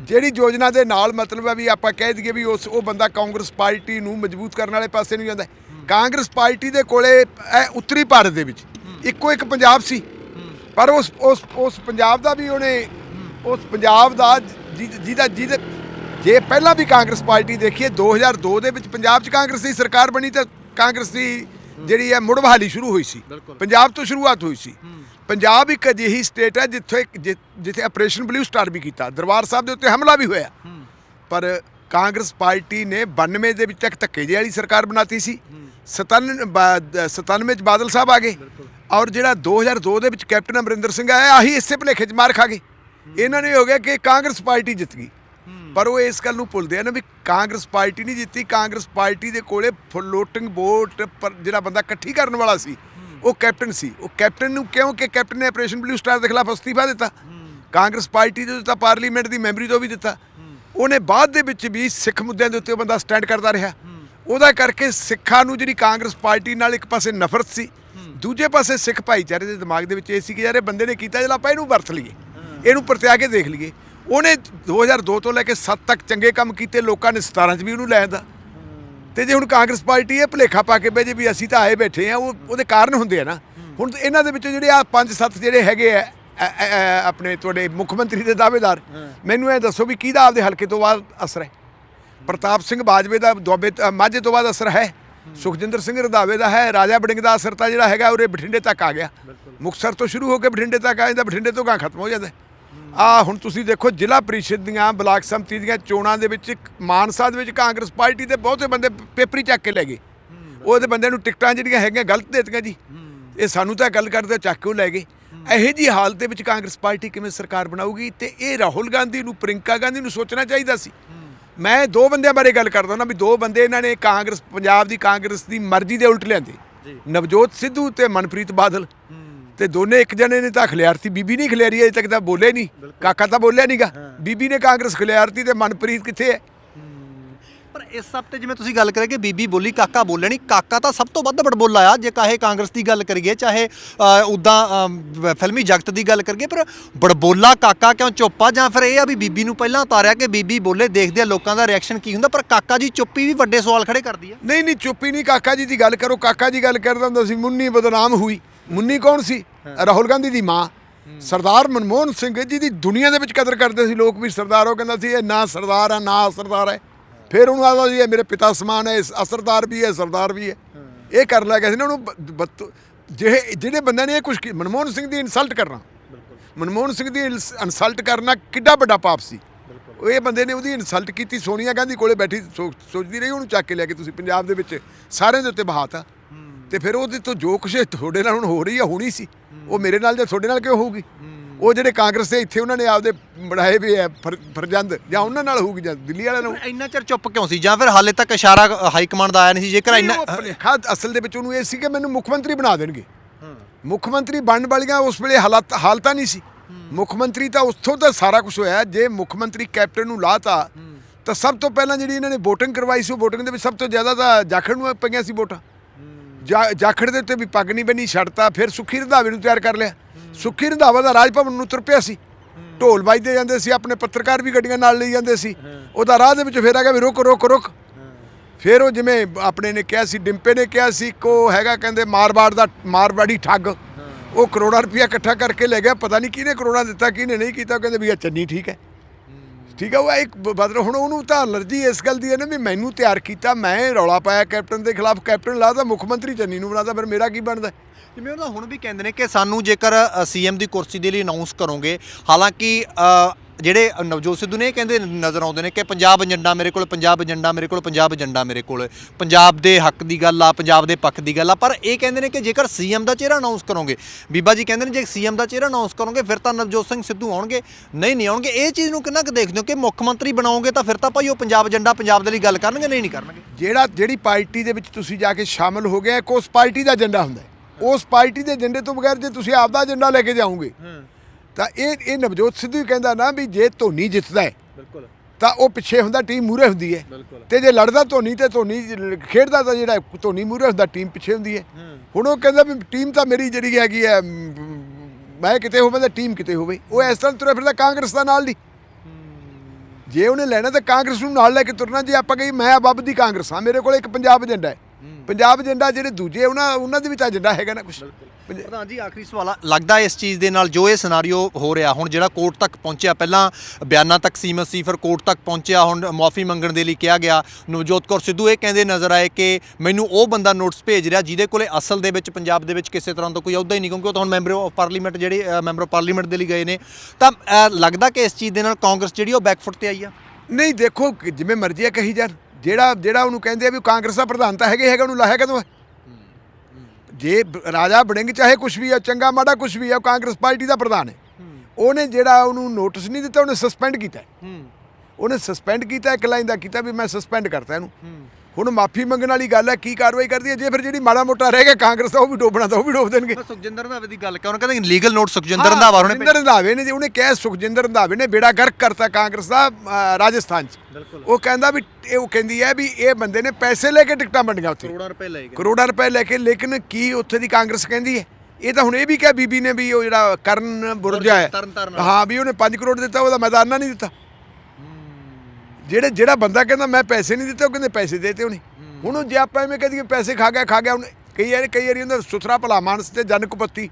ਜਿਹੜੀ ਯੋਜਨਾ ਦੇ ਨਾਲ ਮਤਲਬ ਹੈ ਵੀ ਆਪਾਂ ਕਹਿ ਦਈਏ ਵੀ ਉਸ ਉਹ ਬੰਦਾ ਕਾਂਗਰਸ ਪਾਰਟੀ ਨੂੰ ਮਜ਼ਬੂਤ ਕਰਨ ਵਾਲੇ ਪਾਸੇ ਨਹੀਂ ਜਾਂਦਾ ਕਾਂਗਰਸ ਪਾਰਟੀ ਦੇ ਕੋਲੇ ਇਹ ਉੱਤਰੀ ਭਾਰਤ ਦੇ ਵਿੱਚ। ਇੱਕੋ ਇੱਕ ਪੰਜਾਬ ਸੀ। ਪਰ ਉਸ ਉਸ ਉਸ ਪੰਜਾਬ ਦਾ ਵੀ ਉਹਨੇ ਉਸ ਪੰਜਾਬ ਦਾ ਜਿਹਦਾ ਜਿਹਦੇ ਜੇ ਪਹਿਲਾਂ ਵੀ ਕਾਂਗਰਸ ਪਾਰਟੀ ਦੇਖੀਏ 2002 ਦੇ ਵਿੱਚ ਪੰਜਾਬ 'ਚ ਕਾਂਗਰਸ ਦੀ ਸਰਕਾਰ ਬਣੀ ਤਾਂ ਕਾਂਗਰਸ ਦੀ ਜਿਹੜੀ ਹੈ ਮੁੜ ਬਹਾਲੀ ਸ਼ੁਰੂ ਹੋਈ ਸੀ। ਪੰਜਾਬ ਤੋਂ ਸ਼ੁਰੂਆਤ ਹੋਈ ਸੀ। ਪੰਜਾਬ ਇੱਕ ਅਜਿਹੀ ਸਟੇਟ ਹੈ ਜਿੱਥੇ ਜਿ- ਜਿੱਥੇ ਆਪਰੇਸ਼ਨ ਬਲੂ ਸਟਾਰ ਵੀ ਕੀਤਾ। ਦਰਬਾਰ ਸਾਹਿਬ ਦੇ ਉੱਤੇ ਹਮਲਾ ਵੀ ਹੋਇਆ। ਪਰ ਕਾਂਗਰਸ ਪਾਰਟੀ ਨੇ 92 ਦੇ ਵਿੱਚ ਤੱਕ ਧੱਕੇ ਜਿਹੀ ਵਾਲੀ ਸਰਕਾਰ ਬਣਾਤੀ ਸੀ। 97 ਬਾ- 97 ਚ ਬਾਦਲ ਸਾਹਿਬ ਆ ਗਏ। ਔਰ ਜਿਹੜਾ 2002 ਦੇ ਵਿੱਚ ਕੈਪਟਨ ਅਮਰਿੰਦਰ ਸਿੰਘ ਆਇਆ ਆਹੀ ਇਸੇ ਭੁਲੇਖੇ ਚ ਮਾਰ ਖਾ ਗਏ। ਇਹਨਾਂ ਨੇ ਹੋ ਗਿਆ ਕਿ ਕਾਂਗਰਸ ਪਾਰਟੀ ਜਿੱਤ ਗਈ। ਪਰ ਉਹ ਇਸ ਗੱਲ ਨੂੰ ਭੁੱਲਦੇ ਆ ਨਾ ਵੀ ਕਾਂਗਰਸ ਪਾਰਟੀ ਨਹੀਂ ਜਿੱਤੀ, ਕਾਂਗਰਸ ਪਾਰਟੀ ਦੇ ਕੋਲੇ ਫਲੋਟਿੰਗ ਵੋਟ ਪਰ ਜਿਹੜਾ ਬੰਦਾ ਇਕੱਠੀ ਕਰਨ ਵਾਲਾ ਸੀ, ਉਹ ਕੈਪਟਨ ਸੀ। ਉਹ ਕੈਪਟਨ ਨੂੰ ਕਿਉਂਕਿ ਕੈਪਟਨ ਨੇ ਆਪਰੇਸ਼ਨ ਬਲੂ ਸਟਾਰ ਦੇ ਖਿਲਾਫ ਅਸਤੀਫਾ ਦਿੱਤਾ? ਕਾਂਗਰਸ ਪਾਰਟੀ ਦੇ ਦਿੱਤਾ ਪਾਰਲੀਮੈਂਟ ਦੀ ਮੈਂਬਰੀ ਤੋਂ ਵੀ ਦਿੱਤਾ। ਉਹਨੇ ਬਾਅਦ ਦੇ ਵਿੱਚ ਵੀ ਸਿੱਖ ਮੁੱਦਿਆਂ ਦੇ ਉੱਤੇ ਉਹ ਬੰਦਾ ਸਟੈਂਡ ਕਰਦਾ ਰਿਹਾ। ਉਹਦਾ ਕਰਕੇ ਸਿੱਖਾਂ ਨੂੰ ਜਿਹੜੀ ਕਾਂਗਰਸ ਪਾਰਟੀ ਨਾਲ ਇੱਕ ਪਾਸੇ ਨਫ਼ਰਤ ਸੀ, ਦੂਜੇ ਪਾਸੇ ਸਿੱਖ ਭਾਈਚਾਰੇ ਦੇ ਦਿਮਾਗ ਦੇ ਵਿੱਚ ਇਹ ਸੀ ਕਿ ਯਾਰ ਇਹ ਬੰਦੇ ਨੇ ਕੀਤਾ ਜਿਹੜਾ ਆਪਾਂ ਇਹਨੂੰ ਵਰਤ ਲਈਏ। ਇਹਨੂੰ ਪਰਤਿਆ ਕੇ ਦੇਖ ਲਈਏ। ਉਹਨੇ 2002 ਤੋਂ ਲੈ ਕੇ 7 ਤੱਕ ਚੰਗੇ ਕੰਮ ਕੀਤੇ ਲੋਕਾਂ ਨੇ 17 ਚ ਵੀ ਉਹਨੂੰ ਲੈ ਆਂਦਾ। ਤੇ ਜੇ ਹੁਣ ਕਾਂਗਰਸ ਪਾਰਟੀ ਇਹ ਭੁਲੇਖਾ ਪਾ ਕੇ ਬਹਿ ਜੇ ਵੀ ਅਸੀਂ ਤਾਂ ਆਏ ਬੈਠੇ ਆ ਉਹ ਉਹਦੇ ਕਾਰਨ ਹੁੰਦੇ ਆ ਨਾ। ਹੁਣ ਇਹਨਾਂ ਦੇ ਵਿੱਚੋਂ ਜਿਹੜੇ ਆ ਪੰਜ ਸੱਤ ਜਿਹੜੇ ਹੈਗੇ ਆ ਆਪਣੇ ਤੁਹਾਡੇ ਮੁੱਖ ਮੰਤਰੀ ਦੇ ਦਾਅਵੇਦਾਰ ਮੈਨੂੰ ਇਹ ਦੱਸੋ ਵੀ ਕਿਹਦਾ ਆਪਦੇ ਹਲਕੇ ਤੋਂ ਬਾਅਦ ਅਸਰ ਹੈ? ਪ੍ਰਤਾਪ ਸਿੰਘ ਬਾਜਵੇ ਦਾ ਦੁਆਬੇ ਮਾਝੇ ਤੋਂ ਬਾਅਦ ਅਸਰ ਹੈ? ਸੁਖਜਿੰਦਰ ਸਿੰਘ ਰੰਧਾਵੇ ਦਾ ਹੈ? ਰਾਜਾ ਬੜਿੰਗ ਦਾ ਅਸਰ ਤਾਂ ਜਿਹੜਾ ਹੈਗਾ ਉਰੇ ਬਠਿੰਡੇ ਤੱਕ ਆ ਗਿਆ। ਮੁਕਤਸਰ ਤੋਂ ਸ਼ੁਰੂ ਹੋ ਕੇ ਬਠਿੰਡੇ ਤੱਕ ਆ ਜਾਂਦਾ ਬਠਿੰਡੇ ਤੋਂ ਗਾਂ ਖਤਮ ਹੋ ਜਾਂਦਾ। ਆ ਹੁਣ ਤੁਸੀਂ ਦੇਖੋ ਜ਼ਿਲ੍ਹਾ ਪ੍ਰੀਸ਼ਦ ਦੀਆਂ ਬਲਾਕ ਸੰਮਤੀ ਦੀਆਂ ਚੋਣਾਂ ਦੇ ਵਿੱਚ ਮਾਨਸਾ ਦੇ ਵਿੱਚ ਕਾਂਗਰਸ ਪਾਰਟੀ ਦੇ ਬਹੁਤੇ ਬੰਦੇ ਪੇਪਰੀ ਚੱਕ ਕੇ ਲੈ ਗਏ। ਉਹਦੇ ਬੰਦਿਆਂ ਨੂੰ ਟਿਕਟਾਂ ਜਿਹੜੀਆਂ ਹੈਗੀਆਂ ਗਲਤ ਦੇ ਦਿੱਤੀਆਂ ਜੀ। ਇਹ ਸਾਨੂੰ ਤਾਂ ਗੱਲ ਕਰਦੇ ਚੱਕ ਕੇ ਲੈ ਗਏ। ਇਹੋ ਜੀ ਹਾਲਤ ਦੇ ਵਿੱਚ ਕਾਂਗਰਸ ਪਾਰਟੀ ਕਿਵੇਂ ਸਰਕਾਰ ਬਣਾਊਗੀ ਤੇ ਇਹ ਰਾਹੁਲ ਗਾਂਧੀ ਨੂੰ ਪ੍ਰਿੰਕਾ ਗਾਂਧੀ ਨੂੰ ਸੋਚਣਾ ਚਾਹੀਦਾ ਸੀ। ਮੈਂ ਦੋ ਬੰਦਿਆਂ ਬਾਰੇ ਗੱਲ ਕਰਦਾ ਨਾ ਵੀ ਦੋ ਬੰਦੇ ਇਹਨਾਂ ਨੇ ਕਾਂਗਰਸ ਪੰਜਾਬ ਦੀ ਕਾਂਗਰਸ ਦੀ ਮਰਜ਼ੀ ਦੇ ਉਲਟ ਲਿਆਂਦੇ। ਨਵਜੋਤ ਸਿੱਧੂ ਤੇ ਮਨਪ੍ਰੀਤ ਬਾਦਲ। ਤੇ ਦੋਨੇ ਇੱਕ ਜਣੇ ਨੇ ਤਾਂ ਖਿਲਾਰਤੀ ਬੀਬੀ ਨਹੀਂ ਖਿਲਾਰੀ ਅਜੇ ਤੱਕ ਤਾਂ ਬੋਲੇ ਨਹੀਂ। ਕਾਕਾ ਤਾਂ ਬੋਲਿਆ ਨਹੀਂਗਾ ਬੀਬੀ ਨੇ ਕਾਂਗਰਸ ਖਿਲਾਰਤੀ ਤੇ ਮਨਪ੍ਰੀਤ ਕਿੱਥੇ ਹੈ। ਪਰ ਇਸ ਸਭ ਤੇ ਜਿਵੇਂ ਤੁਸੀਂ ਗੱਲ ਕਰੇ ਕਿ ਬੀਬੀ ਬੋਲੀ ਕਾਕਾ ਬੋਲੇ ਨਹੀਂ। ਕਾਕਾ ਤਾਂ ਸਭ ਤੋਂ ਵੱਧ ਬੜਬੋਲਾ ਆ ਜੇ ਕਾਹੇ ਕਾਂਗਰਸ ਦੀ ਗੱਲ ਕਰੀਏ ਚਾਹੇ ਉਦਾਂ ਫਿਲਮੀ ਜਗਤ ਦੀ ਗੱਲ ਕਰੀਏ ਪਰ ਬੜਬੋਲਾ ਕਾਕਾ ਕਿਉਂ ਚੁੱਪ ਆ? ਜਾਂ ਫਿਰ ਇਹ ਆ ਵੀ ਬੀਬੀ ਨੂੰ ਪਹਿਲਾਂ ਉਤਾਰਿਆ ਕਿ ਬੀਬੀ ਬੋਲੇ ਦੇਖਦੇ ਆ ਲੋਕਾਂ ਦਾ ਰਿਐਕਸ਼ਨ ਕੀ ਹੁੰਦਾ ਪਰ ਕਾਕਾ ਜੀ ਚੁੱਪੀ ਵੀ ਵੱਡੇ ਸਵਾਲ ਖੜੇ ਕਰਦੀ ਆ। ਨਹੀਂ ਨਹੀਂ ਚੁੱਪੀ ਨਹੀਂ ਕਾਕਾ ਜੀ ਦੀ ਗੱਲ ਕਰੋ। ਕਾਕਾ ਜੀ ਗੱਲ ਕਰਦਾ ਹੁੰਦਾ ਸੀ ਮੁੰਨੀ ਬਦਨਾਮ ਹੋਈ। ਮੁੰਨੀ ਕੌਣ ਸੀ? ਰਾਹੁਲ ਗਾਂਧੀ ਦੀ ਮਾਂ। ਸਰਦਾਰ ਮਨਮੋਹਨ ਸਿੰਘ ਜੀ ਦੀ ਦੁਨੀਆ ਦੇ ਵਿੱਚ ਕਦਰ ਕਰਦੇ ਸੀ ਲੋਕ ਵੀ ਸਰਦਾਰ ਉਹ ਕਹਿੰਦਾ ਸੀ ਇਹ ਨਾ ਸਰਦਾਰ ਆ ਨਾ ਸਰਦਾਰ ਹੈ। ਫਿਰ ਉਹਨੂੰ ਆਦਾ ਸੀ ਇਹ ਮੇਰੇ ਪਿਤਾ ਸਮਾਨ ਹੈ ਇਹ ਅਸਰਦਾਰ ਵੀ ਹੈ ਸਰਦਾਰ ਵੀ ਹੈ। ਇਹ ਕਰ ਲਿਆ ਗਿਆ ਸੀ ਨਾ ਉਹਨੂੰ ਜਿਹੜੇ ਜਿਹੜੇ ਬੰਦਿਆਂ ਨੇ ਇਹ ਕੁਝ ਮਨਮੋਹਨ ਸਿੰਘ ਦੀ ਇਨਸਲਟ ਕਰਨਾ। ਮਨਮੋਹਨ ਸਿੰਘ ਦੀ ਇਨਸਲਟ ਕਰਨਾ ਕਿੱਡਾ ਵੱਡਾ ਪਾਪ ਸੀ। ਉਹ ਇਹ ਬੰਦੇ ਨੇ ਉਹਦੀ ਇਨਸਲਟ ਕੀਤੀ ਸੋਨੀਆ ਗਾਂਧੀ ਕੋਲੇ ਬੈਠੀ ਸੋਚਦੀ ਰਹੀ ਉਹਨੂੰ ਚੱਕ ਕੇ ਲੈ ਕੇ ਤੁਸੀਂ ਪੰਜਾਬ ਦੇ ਵਿੱਚ ਸਾਰਿਆਂ ਦੇ ਉੱਤੇ ਬਹਾਤਾ ਤੇ ਫਿਰ ਉਹਦੇ ਤੋਂ ਜੋ ਕੁਛ ਤੁਹਾਡੇ ਨਾਲ ਹੁਣ ਹੋ ਰਹੀ ਆ ਹੋਣੀ ਸੀ। ਉਹ ਮੇਰੇ ਨਾਲ ਜਾਂ ਤੁਹਾਡੇ ਨਾਲ ਕਿਉਂ ਹੋਊਗੀ? ਉਹ ਜਿਹੜੇ ਕਾਂਗਰਸ ਦੇ ਇੱਥੇ ਉਹਨਾਂ ਨੇ ਆਪਦੇ ਬਣਾਏ ਵੀ ਫਰ- ਫਰਜ਼ੰਦ ਜਾਂ ਉਹਨਾਂ ਨਾਲ ਹੋਊਗੀ ਜਾਂ ਦਿੱਲੀ ਵਾਲਿਆਂ ਨਾਲ ਇੰਨਾ ਚਿਰ ਚੁੱਪ ਕਿਉਂ ਸੀ? ਜਾਂ ਫਿਰ ਹਾਲੇ ਤੱਕ ਇਸ਼ਾਰਾ ਹਾਈ ਕਮਾਂਡ ਦਾ ਆਇਆ ਨਹੀਂ ਸੀ? ਜੇਕਰ ਇੰਨਾ ਭੁਲੇਖਾ ਅਸਲ ਦੇ ਵਿੱਚ ਉਹਨੂੰ ਇਹ ਸੀ ਕਿ ਮੈਨੂੰ ਮੁੱਖ ਮੰਤਰੀ ਬਣਾ ਦੇਣਗੇ। ਮੁੱਖ ਮੰਤਰੀ ਬਣਨ ਵਾਲੀਆਂ ਉਸ ਵੇਲੇ ਹਾਲਾਤ ਹਾਲਤਾਂ ਨਹੀਂ ਸੀ। ਮੁੱਖ ਮੰਤਰੀ ਤਾਂ ਉੱਥੋਂ ਤਾਂ ਸਾਰਾ ਕੁਝ ਹੋਇਆ। ਜੇ ਮੁੱਖ ਮੰਤਰੀ ਕੈਪਟਨ ਨੂੰ ਲਾਤਾ ਤਾਂ ਸਭ ਤੋਂ ਪਹਿਲਾਂ ਜਿਹੜੀ ਇਹਨਾਂ ਨੇ VOTING ਕਰਵਾਈ ਸੀ ਉਹ VOTING ਦੇ ਵਿੱਚ ਸਭ ਤੋਂ ਜ਼ਿਆਦਾ ਤਾਂ ਜਾਖੜ ਨੂੰ ਪਈਆਂ ਸੀ ਵੋਟਾਂ। ਜਾਖੜ ਦੇ ਉੱਤੇ ਵੀ ਪੱਗ ਨਹੀਂ ਬੰਨੀ ਛੱਡਤਾ ਫਿਰ ਸੁੱਖੀ ਰੰਧਾਵੇ ਨੂੰ ਤਿਆਰ ਕਰ ਲਿਆ। ਸੁੱਖੀ ਰੰਧਾਵਾ ਦਾ ਰਾਜ ਭਵਨ ਨੂੰ ਤੁਰ ਪਿਆ ਸੀ। ਢੋਲ ਵੱਜਦੇ ਜਾਂਦੇ ਸੀ, ਆਪਣੇ ਪੱਤਰਕਾਰ ਵੀ ਗੱਡੀਆਂ ਨਾਲ ਲਈ ਜਾਂਦੇ ਸੀ। ਉਹਦਾ ਰਾਹ ਦੇ ਵਿੱਚ ਫੇਰ ਆ ਗਿਆ ਵੀ ਰੁਕ ਰੁਕ ਰੁਕ। ਫਿਰ ਉਹ ਜਿਵੇਂ ਆਪਣੇ ਨੇ ਕਿਹਾ ਸੀ, ਡਿੰਪੇ ਨੇ ਕਿਹਾ ਸੀ ਕੋ ਹੈਗਾ ਕਹਿੰਦੇ ਮਾਰਵਾੜ ਦਾ, ਮਾਰਵਾੜੀ ਠੱਗ। ਉਹ ਕਰੋੜਾਂ ਰੁਪਇਆ ਇਕੱਠਾ ਕਰਕੇ ਲੈ ਗਿਆ, ਪਤਾ ਨਹੀਂ ਕਿਹਨੇ ਕਰੋੜਾਂ ਦਿੱਤਾ, ਕਿਹਨੇ ਨਹੀਂ ਕੀਤਾ, ਉਹ ਕਹਿੰਦੇ ਵੀ ਇਹ ਚੰਨੀ ਠੀਕ ਹੈ। ਠੀਕ ਹੈ ਉਹ ਇੱਕ ਬਦਲ ਹੁਣ ਉਹਨੂੰ ਤਾਂ ਅਲਰਜੀ ਇਸ ਗੱਲ ਦੀ ਹੈ ਨਾ ਵੀ ਮੈਨੂੰ ਤਿਆਰ ਕੀਤਾ, ਮੈਂ ਰੌਲਾ ਪਾਇਆ ਕੈਪਟਨ ਦੇ ਖਿਲਾਫ, ਕੈਪਟਨ ਲਾਦਾ ਮੁੱਖ ਮੰਤਰੀ ਚੰਨੀ ਨੂੰ ਬਣਾਤਾ, ਫਿਰ ਮੇਰਾ ਕੀ ਬਣਦਾ? ਜਿਵੇਂ ਉਹਦਾ ਹੁਣ ਵੀ ਕਹਿੰਦੇ ਨੇ ਕਿ ਸਾਨੂੰ ਜੇਕਰ ਸੀਐਮ ਦੀ ਕੁਰਸੀ ਦੇ ਲਈ ਅਨਾਉਂਸ ਕਰੋਗੇ, ਹਾਲਾਂਕਿ ਜਿਹੜੇ ਨਵਜੋਤ ਸਿੱਧੂ ਨੇ ਇਹ ਕਹਿੰਦੇ ਨਜ਼ਰ ਆਉਂਦੇ ਨੇ ਕਿ ਪੰਜਾਬ ਏਜੰਡਾ ਮੇਰੇ ਕੋਲ ਪੰਜਾਬ ਏਜੰਡਾ ਮੇਰੇ ਕੋਲ ਪੰਜਾਬ ਏਜੰਡਾ ਮੇਰੇ ਕੋਲ। ਪੰਜਾਬ ਦੇ ਹੱਕ ਦੀ ਗੱਲ ਆ ਪੰਜਾਬ ਦੇ ਪੱਖ ਦੀ ਗੱਲ ਆ ਪਰ ਇਹ ਕਹਿੰਦੇ ਨੇ ਕਿ ਜੇਕਰ ਸੀਐਮ ਦਾ ਚਿਹਰਾ ਅਨਾਉਂਸ ਕਰੋਗੇ ਬੀਬਾ ਜੀ ਕਹਿੰਦੇ ਨੇ ਜੇ ਸੀਐਮ ਦਾ ਚਿਹਰਾ ਅਨਾਉਂਸ ਕਰੋਗੇ ਫਿਰ ਤਾਂ ਨਵਜੋਤ ਸਿੰਘ ਸਿੱਧੂ ਆਉਣਗੇ। ਨਹੀਂ ਨਹੀਂ ਆਉਣਗੇ। ਇਹ ਚੀਜ਼ ਨੂੰ ਕਿੰਨਾ ਕੁ ਦੇਖਦੇ ਹੋ ਕਿ ਮੁੱਖ ਮੰਤਰੀ ਬਣਾਓਗੇ ਤਾਂ ਫਿਰ ਤਾਂ ਭਾਈ ਉਹ ਪੰਜਾਬ ਏਜੰਡਾ ਪੰਜਾਬ ਦੇ ਲਈ ਗੱਲ ਕਰਨਗੇ ਨਹੀਂ ਨਹੀਂ ਕਰਨਗੇ। ਜਿਹੜਾ ਜਿਹੜੀ ਪਾਰਟੀ ਦੇ ਵਿੱਚ ਤੁਸੀਂ ਜਾ ਕੇ ਸ਼ਾਮਲ ਹੋ ਗਏ ਉਸ ਪਾਰਟੀ ਦਾ ਏਜੰਡਾ ਹੁੰਦਾ ਉਸ ਪਾਰਟੀ ਦੇ ਏਜੰਡੇ ਤੋਂ ਬਗੈਰ ਜੇ ਤੁਸੀਂ ਆਪਦਾ ਏਜੰਡਾ ਲੈ ਕੇ ਜਾਓਗੇ ਤਾਂ ਇਹ ਇਹ ਨਵਜੋਤ ਸਿੱਧੂ ਕਹਿੰਦਾ ਨਾ ਵੀ ਜੇ ਧੋਨੀ ਜਿੱਤਦਾ ਹੈ ਬਿਲਕੁਲ। ਤਾਂ ਉਹ ਪਿੱਛੇ ਹੁੰਦਾ ਟੀਮ ਮੂਰੇ ਹੁੰਦੀ ਹੈ। ਤੇ ਜੇ ਲੜਦਾ ਧੋਨੀ ਤੇ ਧੋਨੀ ਖੇਡਦਾ ਤਾਂ ਜਿਹੜਾ ਧੋਨੀ ਮੂਰੇ ਹੁੰਦਾ ਟੀਮ ਪਿੱਛੇ ਹੁੰਦੀ ਹੈ। ਹੁਣ ਉਹ ਕਹਿੰਦਾ ਵੀ ਟੀਮ ਤਾਂ ਮੇਰੀ ਜਿਹੜੀ ਹੈਗੀ ਹੈ ਮ, ਮੈਂ ਕਿਤੇ ਹੋਵੇ ਤਾਂ ਟੀਮ ਕਿਤੇ ਹੋਵੇ। ਉਹ ਇਸ ਤਰ੍ਹਾਂ ਤੁਰਿਆ ਫਿਰਦਾ ਕਾਂਗਰਸ ਦਾ ਨਾਲ ਦੀ। ਜੇ ਉਹਨੇ ਲੈਣਾ ਤਾਂ ਕਾਂਗਰਸ ਨੂੰ ਨਾਲ ਲੈ ਕੇ ਤੁਰਨਾ। ਜੇ ਆਪਾਂ ਕਹੀ ਮੈਂ ਬੱਬ ਦੀ ਕਾਂਗਰਸ ਹਾਂ ਮੇਰੇ ਕੋਲ ਇੱਕ ਪੰਜਾਬ ਏਜੰਡਾ ਹੈ। ਪੰਜਾਬ ਏਜੰਡਾ ਜਿਹੜੇ ਦੂਜੇ ਉਹਨਾਂ ਉਹਨਾਂ ਦੇ ਵੀ ਤਾਂ ਏਜੰਡਾ ਹੈਗਾ ਨਾ ਕੁਝ ਪ੍ਰਧਾਨ ਜੀ, ਆਖਰੀ ਸਵਾਲ ਲੱਗਦਾ ਇਸ ਚੀਜ਼ ਦੇ ਨਾਲ ਜੋ ਇਹ ਸਿਨਾਰੀਓ ਹੋ ਰਿਹਾ, ਹੁਣ ਜਿਹੜਾ ਕੋਰਟ ਤੱਕ ਪਹੁੰਚਿਆ, ਪਹਿਲਾਂ ਬਿਆਨਾਂ ਤੱਕ ਸੀਮਤ ਸੀ, ਫਿਰ ਕੋਰਟ ਤੱਕ ਪਹੁੰਚਿਆ, ਹੁਣ ਮਾਫੀ ਮੰਗਣ ਦੇ ਲਈ ਕਿਹਾ ਗਿਆ। ਨਵਜੋਤ ਕੌਰ ਸਿੱਧੂ ਇਹ ਕਹਿੰਦੇ ਨਜ਼ਰ ਆਏ ਕਿ ਮੈਨੂੰ ਉਹ ਬੰਦਾ ਨੋਟਿਸ ਭੇਜ ਰਿਹਾ ਜਿਹਦੇ ਕੋਲੇ ਅਸਲ ਦੇ ਵਿੱਚ, ਪੰਜਾਬ ਦੇ ਵਿੱਚ ਕਿਸੇ ਤਰ੍ਹਾਂ ਦਾ ਕੋਈ ਅਹੁਦਾ ਹੀ ਨਹੀਂ, ਕਿਉਂਕਿ ਉਹ ਤਾਂ ਹੁਣ ਮੈਂਬਰ ਆਫ ਪਾਰਲੀਮੈਂਟ ਜਿਹੜੇ ਮੈਂਬਰ ਆਫ ਪਾਰਲੀਮੈਂਟ ਦੇ ਲਈ ਗਏ ਨੇ। ਤਾਂ ਲੱਗਦਾ ਕਿ ਇਸ ਚੀਜ਼ ਦੇ ਨਾਲ ਕਾਂਗਰਸ ਜਿਹੜੀ ਉਹ ਬੈਕਫੁੱਟ ਤੇ ਆਈ ਆ? ਨਹੀਂ, ਦੇਖੋ, ਜਿਵੇਂ ਮਰਜ਼ੀ ਆ ਕਹੀ ਜਾਣ। ਜਿਹੜਾ ਜਿਹੜਾ ਉਹਨੂੰ ਕਹਿੰਦੇ ਆ ਵੀ ਕਾਂਗਰਸ ਦਾ ਪ੍ਰਧਾਨ ਤਾਂ ਹੈਗੇ, ਹੈਗਾ, ਉਹਨੂੰ ਲਾਇਆ ਕਦੋਂ ਜੇ ਰਾਜਾ ਬੜਿੰਗ ਚਾਹੇ ਕੁਝ ਵੀ ਹੈ ਚੰਗਾ ਮਾੜਾ ਕੁਝ ਵੀ ਹੈ ਉਹ ਕਾਂਗਰਸ ਪਾਰਟੀ ਦਾ ਪ੍ਰਧਾਨ ਹੈ। ਉਹਨੇ ਜਿਹੜਾ ਉਹਨੂੰ ਨੋਟਿਸ ਨਹੀਂ ਦਿੱਤਾ ਉਹਨੇ ਸਸਪੈਂਡ ਕੀਤਾ। ਉਹਨੇ ਸਸਪੈਂਡ ਕੀਤਾ ਇੱਕ ਲਾਈਨ ਦਾ ਕੀਤਾ ਵੀ ਮੈਂ ਸਸਪੈਂਡ ਕਰਤਾ ਇਹਨੂੰ। ਹੁਣ ਮਾਫੀ ਮੰਗਣ ਵਾਲੀ ਗੱਲ ਹੈ ਕੀ ਕਾਰਵਾਈ ਕਰਦੀ ਹੈ? ਜੇ ਫਿਰ ਜਿਹੜੀ ਮਾੜਾ ਮੋਟਾ ਰਹਿ ਗਿਆ ਕਾਂਗਰਸ ਦਾ ਉਹ ਵੀ ਡੋਬਣਾ ਤਾਂ ਉਹ ਵੀ ਡੋਬ ਦੇਣਗੇ। ਸੁਖਜਿੰਦਰ ਰੰਧਾਵੇ ਦੀ ਗੱਲ ਕਰਾਂ ਕਹਿੰਦੇ ਲੀਗਲ ਨੋਟ ਸੁਖਜਿੰਦਰ ਰੰਧਾਵਾ ਉਹਨੇ ਸੁਖਜਿੰਦਰ ਰੰਧਾਵੇ ਨੇ ਜੀ ਉਹਨੇ ਕਿਹਾ ਸੁਖਜਿੰਦਰ ਰੰਧਾਵੇ ਨੇ ਬੇੜਾ ਗਰਕ ਕਰਤਾ ਕਾਂਗਰਸ ਦਾ ਅ, ਰਾਜਸਥਾਨ 'ਚ। ਬਿਲਕੁਲ। ਉਹ ਕਹਿੰਦਾ ਵੀ ਇਹ ਉਹ ਕਹਿੰਦੀ ਹੈ ਵੀ ਇਹ ਬੰਦੇ ਨੇ ਪੈਸੇ ਲੈ ਕੇ ਟਿਕਟਾਂ ਵੰਡੀਆਂ ਉੱਥੇ। ਕਰੋੜਾਂ ਰੁਪਏ ਲਏ ਗਏ ਕਰੋੜਾਂ ਰੁਪਏ ਲੈ ਕੇ ਲੇਕਿਨ ਕੀ ਉੱਥੇ ਦੀ ਕਾਂਗਰਸ ਕਹਿੰਦੀ ਹੈ? ਇਹ ਤਾਂ ਹੁਣ ਇਹ ਵੀ ਕਿਹਾ ਬੀਬੀ ਨੇ ਵੀ ਉਹ ਜਿਹੜਾ ਕਰਨ ਬੁਰਜਾ ਹੈ। ਤਰਨ ਤਾਰਨ ਵਾਲਾ। ਹਾਂ ਵੀ ਉਹਨੇ 5 ਕਰੋੜ ਦਿੱਤਾ ਉਹਦਾ ਮੈਦਾਨਾ ਨਹੀਂ ਦਿੱਤਾ। ਜਿਹੜੇ ਜਿਹੜਾ ਬੰਦਾ ਕਹਿੰਦਾ ਮੈਂ ਪੈਸੇ ਨਹੀਂ ਦਿੱਤੇ ਉਹ ਕਹਿੰਦੇ ਪੈਸੇ ਦੇਤੇ ਉਹਨੇ ਹੁਣ ਜੇ ਆਪਾਂ ਐਵੇਂ ਕਹਦੇ ਪੈਸੇ ਖਾ ਗਿਆ ਖਾ ਗਿਆ ਉਹਨੇ ਕਈ ਵਾਰੀ ਕਈ ਵਾਰੀ ਹੁੰਦਾ ਸੁਥਰਾ ਭਲਾ ਮਾਨਸ ਤੇ ਜਨ ਕੁਪੱਤੀ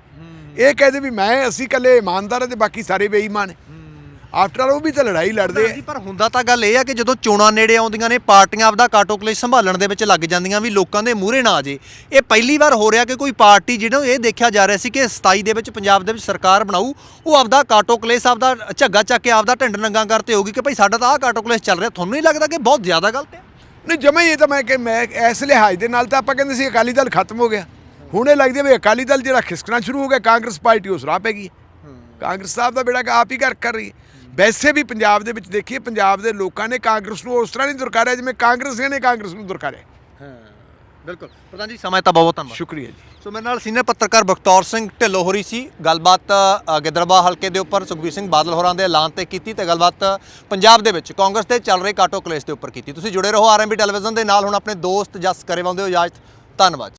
ਇਹ ਕਹਦੇ ਵੀ ਮੈਂ ਅਸੀਂ ਕੱਲੇ ਇਮਾਨਦਾਰ ਹਾਂ ਤੇ ਬਾਕੀ ਸਾਰੇ ਬੇਈਮਾਨ ਹੈ। ਆਫਟਰ ਆਲ ਉਹ ਵੀ ਤਾਂ ਲੜਾਈ ਲੜਦੇ ਆ। ਜੀ ਪਰ ਹੁੰਦਾ ਤਾਂ ਗੱਲ ਇਹ ਆ ਕਿ ਜਦੋਂ ਚੋਣਾਂ ਨੇੜੇ ਆਉਂਦੀਆਂ ਨੇ ਪਾਰਟੀਆਂ ਆਪਦਾ ਕਾਟੋ ਕਲੇਸ਼ ਸੰਭਾਲਣ ਦੇ ਵਿੱਚ ਲੱਗ ਜਾਂਦੀਆਂ ਵੀ ਲੋਕਾਂ ਦੇ ਮੂਹਰੇ ਨਾ ਆ ਜੇ। ਇਹ ਪਹਿਲੀ ਵਾਰ ਹੋ ਰਿਹਾ ਕਿ ਕੋਈ ਪਾਰਟੀ ਜਿਹਨੂੰ ਇਹ ਦੇਖਿਆ ਜਾ ਰਿਹਾ ਸੀ ਕਿ 27 ਦੇ ਵਿੱਚ ਪੰਜਾਬ ਦੇ ਵਿੱਚ ਸਰਕਾਰ ਬਣਾਊ ਉਹ ਆਪਦਾ ਕਾਟੋ ਕਲੇਸ਼ ਆਪਦਾ ਝੱਗਾ ਚੱਕ ਕੇ ਆਪਦਾ ਢਿੰਡ ਨੰਗਾ ਕਰਤੇ ਹੋਊਗੀ ਕਿ ਭਾਈ ਸਾਡਾ ਤਾਂ ਆਹ ਕਾਟੋ ਕਲੇਸ਼ ਚੱਲ ਰਿਹਾ। ਤੁਹਾਨੂੰ ਨਹੀਂ ਲੱਗਦਾ ਕਿ ਬਹੁਤ ਜ਼ਿਆਦਾ ਗਲਤ ਹੈ? ਨਹੀਂ ਜਮਾ ਹੀ ਇਹ ਤਾਂ ਮੈਂ ਕਿ ਮੈਂ ਇਸ ਲਿਹਾਜ਼ ਦੇ ਨਾਲ ਤਾਂ ਆਪਾਂ ਕਹਿੰਦੇ ਸੀ ਅਕਾਲੀ ਦਲ ਖਤਮ ਹੋ ਗਿਆ। ਹੁਣ ਇਹ ਲੱਗਦਾ ਵੀ ਅਕਾਲੀ ਦਲ ਜਿਹੜਾ ਖਿਸਕਣਾ ਸ਼ੁਰੂ ਹੋ ਗਿਆ ਕਾਂਗਰਸ ਪਾਰਟੀ ਉਸ ਰਾਹ ਪੈ ਗਈ ਹੈ। ਕਾਂਗਰਸ ਸਾਹਿਬ ਦਾ ਬੇੜਾ ਆਪ ਹੀ ਕਰ ਕਰ ਰਹੀ ਹੈ। ਵੈਸੇ ਵੀ ਪੰਜਾਬ ਦੇ ਵਿੱਚ ਦੇਖੀਏ ਪੰਜਾਬ ਦੇ ਲੋਕਾਂ ਨੇ ਕਾਂਗਰਸ ਨੂੰ ਉਸ ਤਰ੍ਹਾਂ ਨਹੀਂ ਦੁਰਕਾਰਿਆ ਜਿਵੇਂ ਕਾਂਗਰਸੀਆਂ ਨੇ ਕਾਂਗਰਸ ਨੂੰ ਦੁਰਕਾਰਿਆ ਹਾਂ ਬਿਲਕੁਲ। ਪ੍ਰਧਾਨ ਜੀ ਸਮਾਂ ਤਾਂ ਬਹੁਤ ਧੰਨਵਾਦ ਸ਼ੁਕਰੀਆ ਜੀ। ਸੋ ਮੇਰੇ ਨਾਲ ਸੀਨੀਅਰ ਪੱਤਰਕਾਰ ਬਖਤੌਰ ਸਿੰਘ ਢਿੱਲੋਂ ਹੋਰੀ ਸੀ। ਗੱਲਬਾਤ ਅ, ਗਿੱਦੜਬਾਹਾ ਹਲਕੇ ਦੇ ਉੱਪਰ ਸੁਖਬੀਰ ਸਿੰਘ ਬਾਦਲ ਹੋਰਾਂ ਦੇ ਐਲਾਨ ਤੇ ਕੀਤੀ ਤੇ ਗੱਲਬਾਤ ਪੰਜਾਬ ਦੇ ਵਿੱਚ ਕਾਂਗਰਸ ਦੇ ਚੱਲ ਰਹੇ ਕਾਟੋ ਕਲੇਸ਼ ਦੇ ਉੱਪਰ ਕੀਤੀ। ਤੁਸੀਂ ਜੁੜੇ ਰਹੋ ਆਰਐਮਬੀ ਟੈਲੀਵਿਜ਼ਨ ਦੇ ਨਾਲ। ਹੁਣ ਆਪਣੇ ਦੋਸਤ ਜਸ ਕਰੇਵਾਲ ਦੇ ਇਜਾਜ਼ਤ ਧੰਨਵਾਦ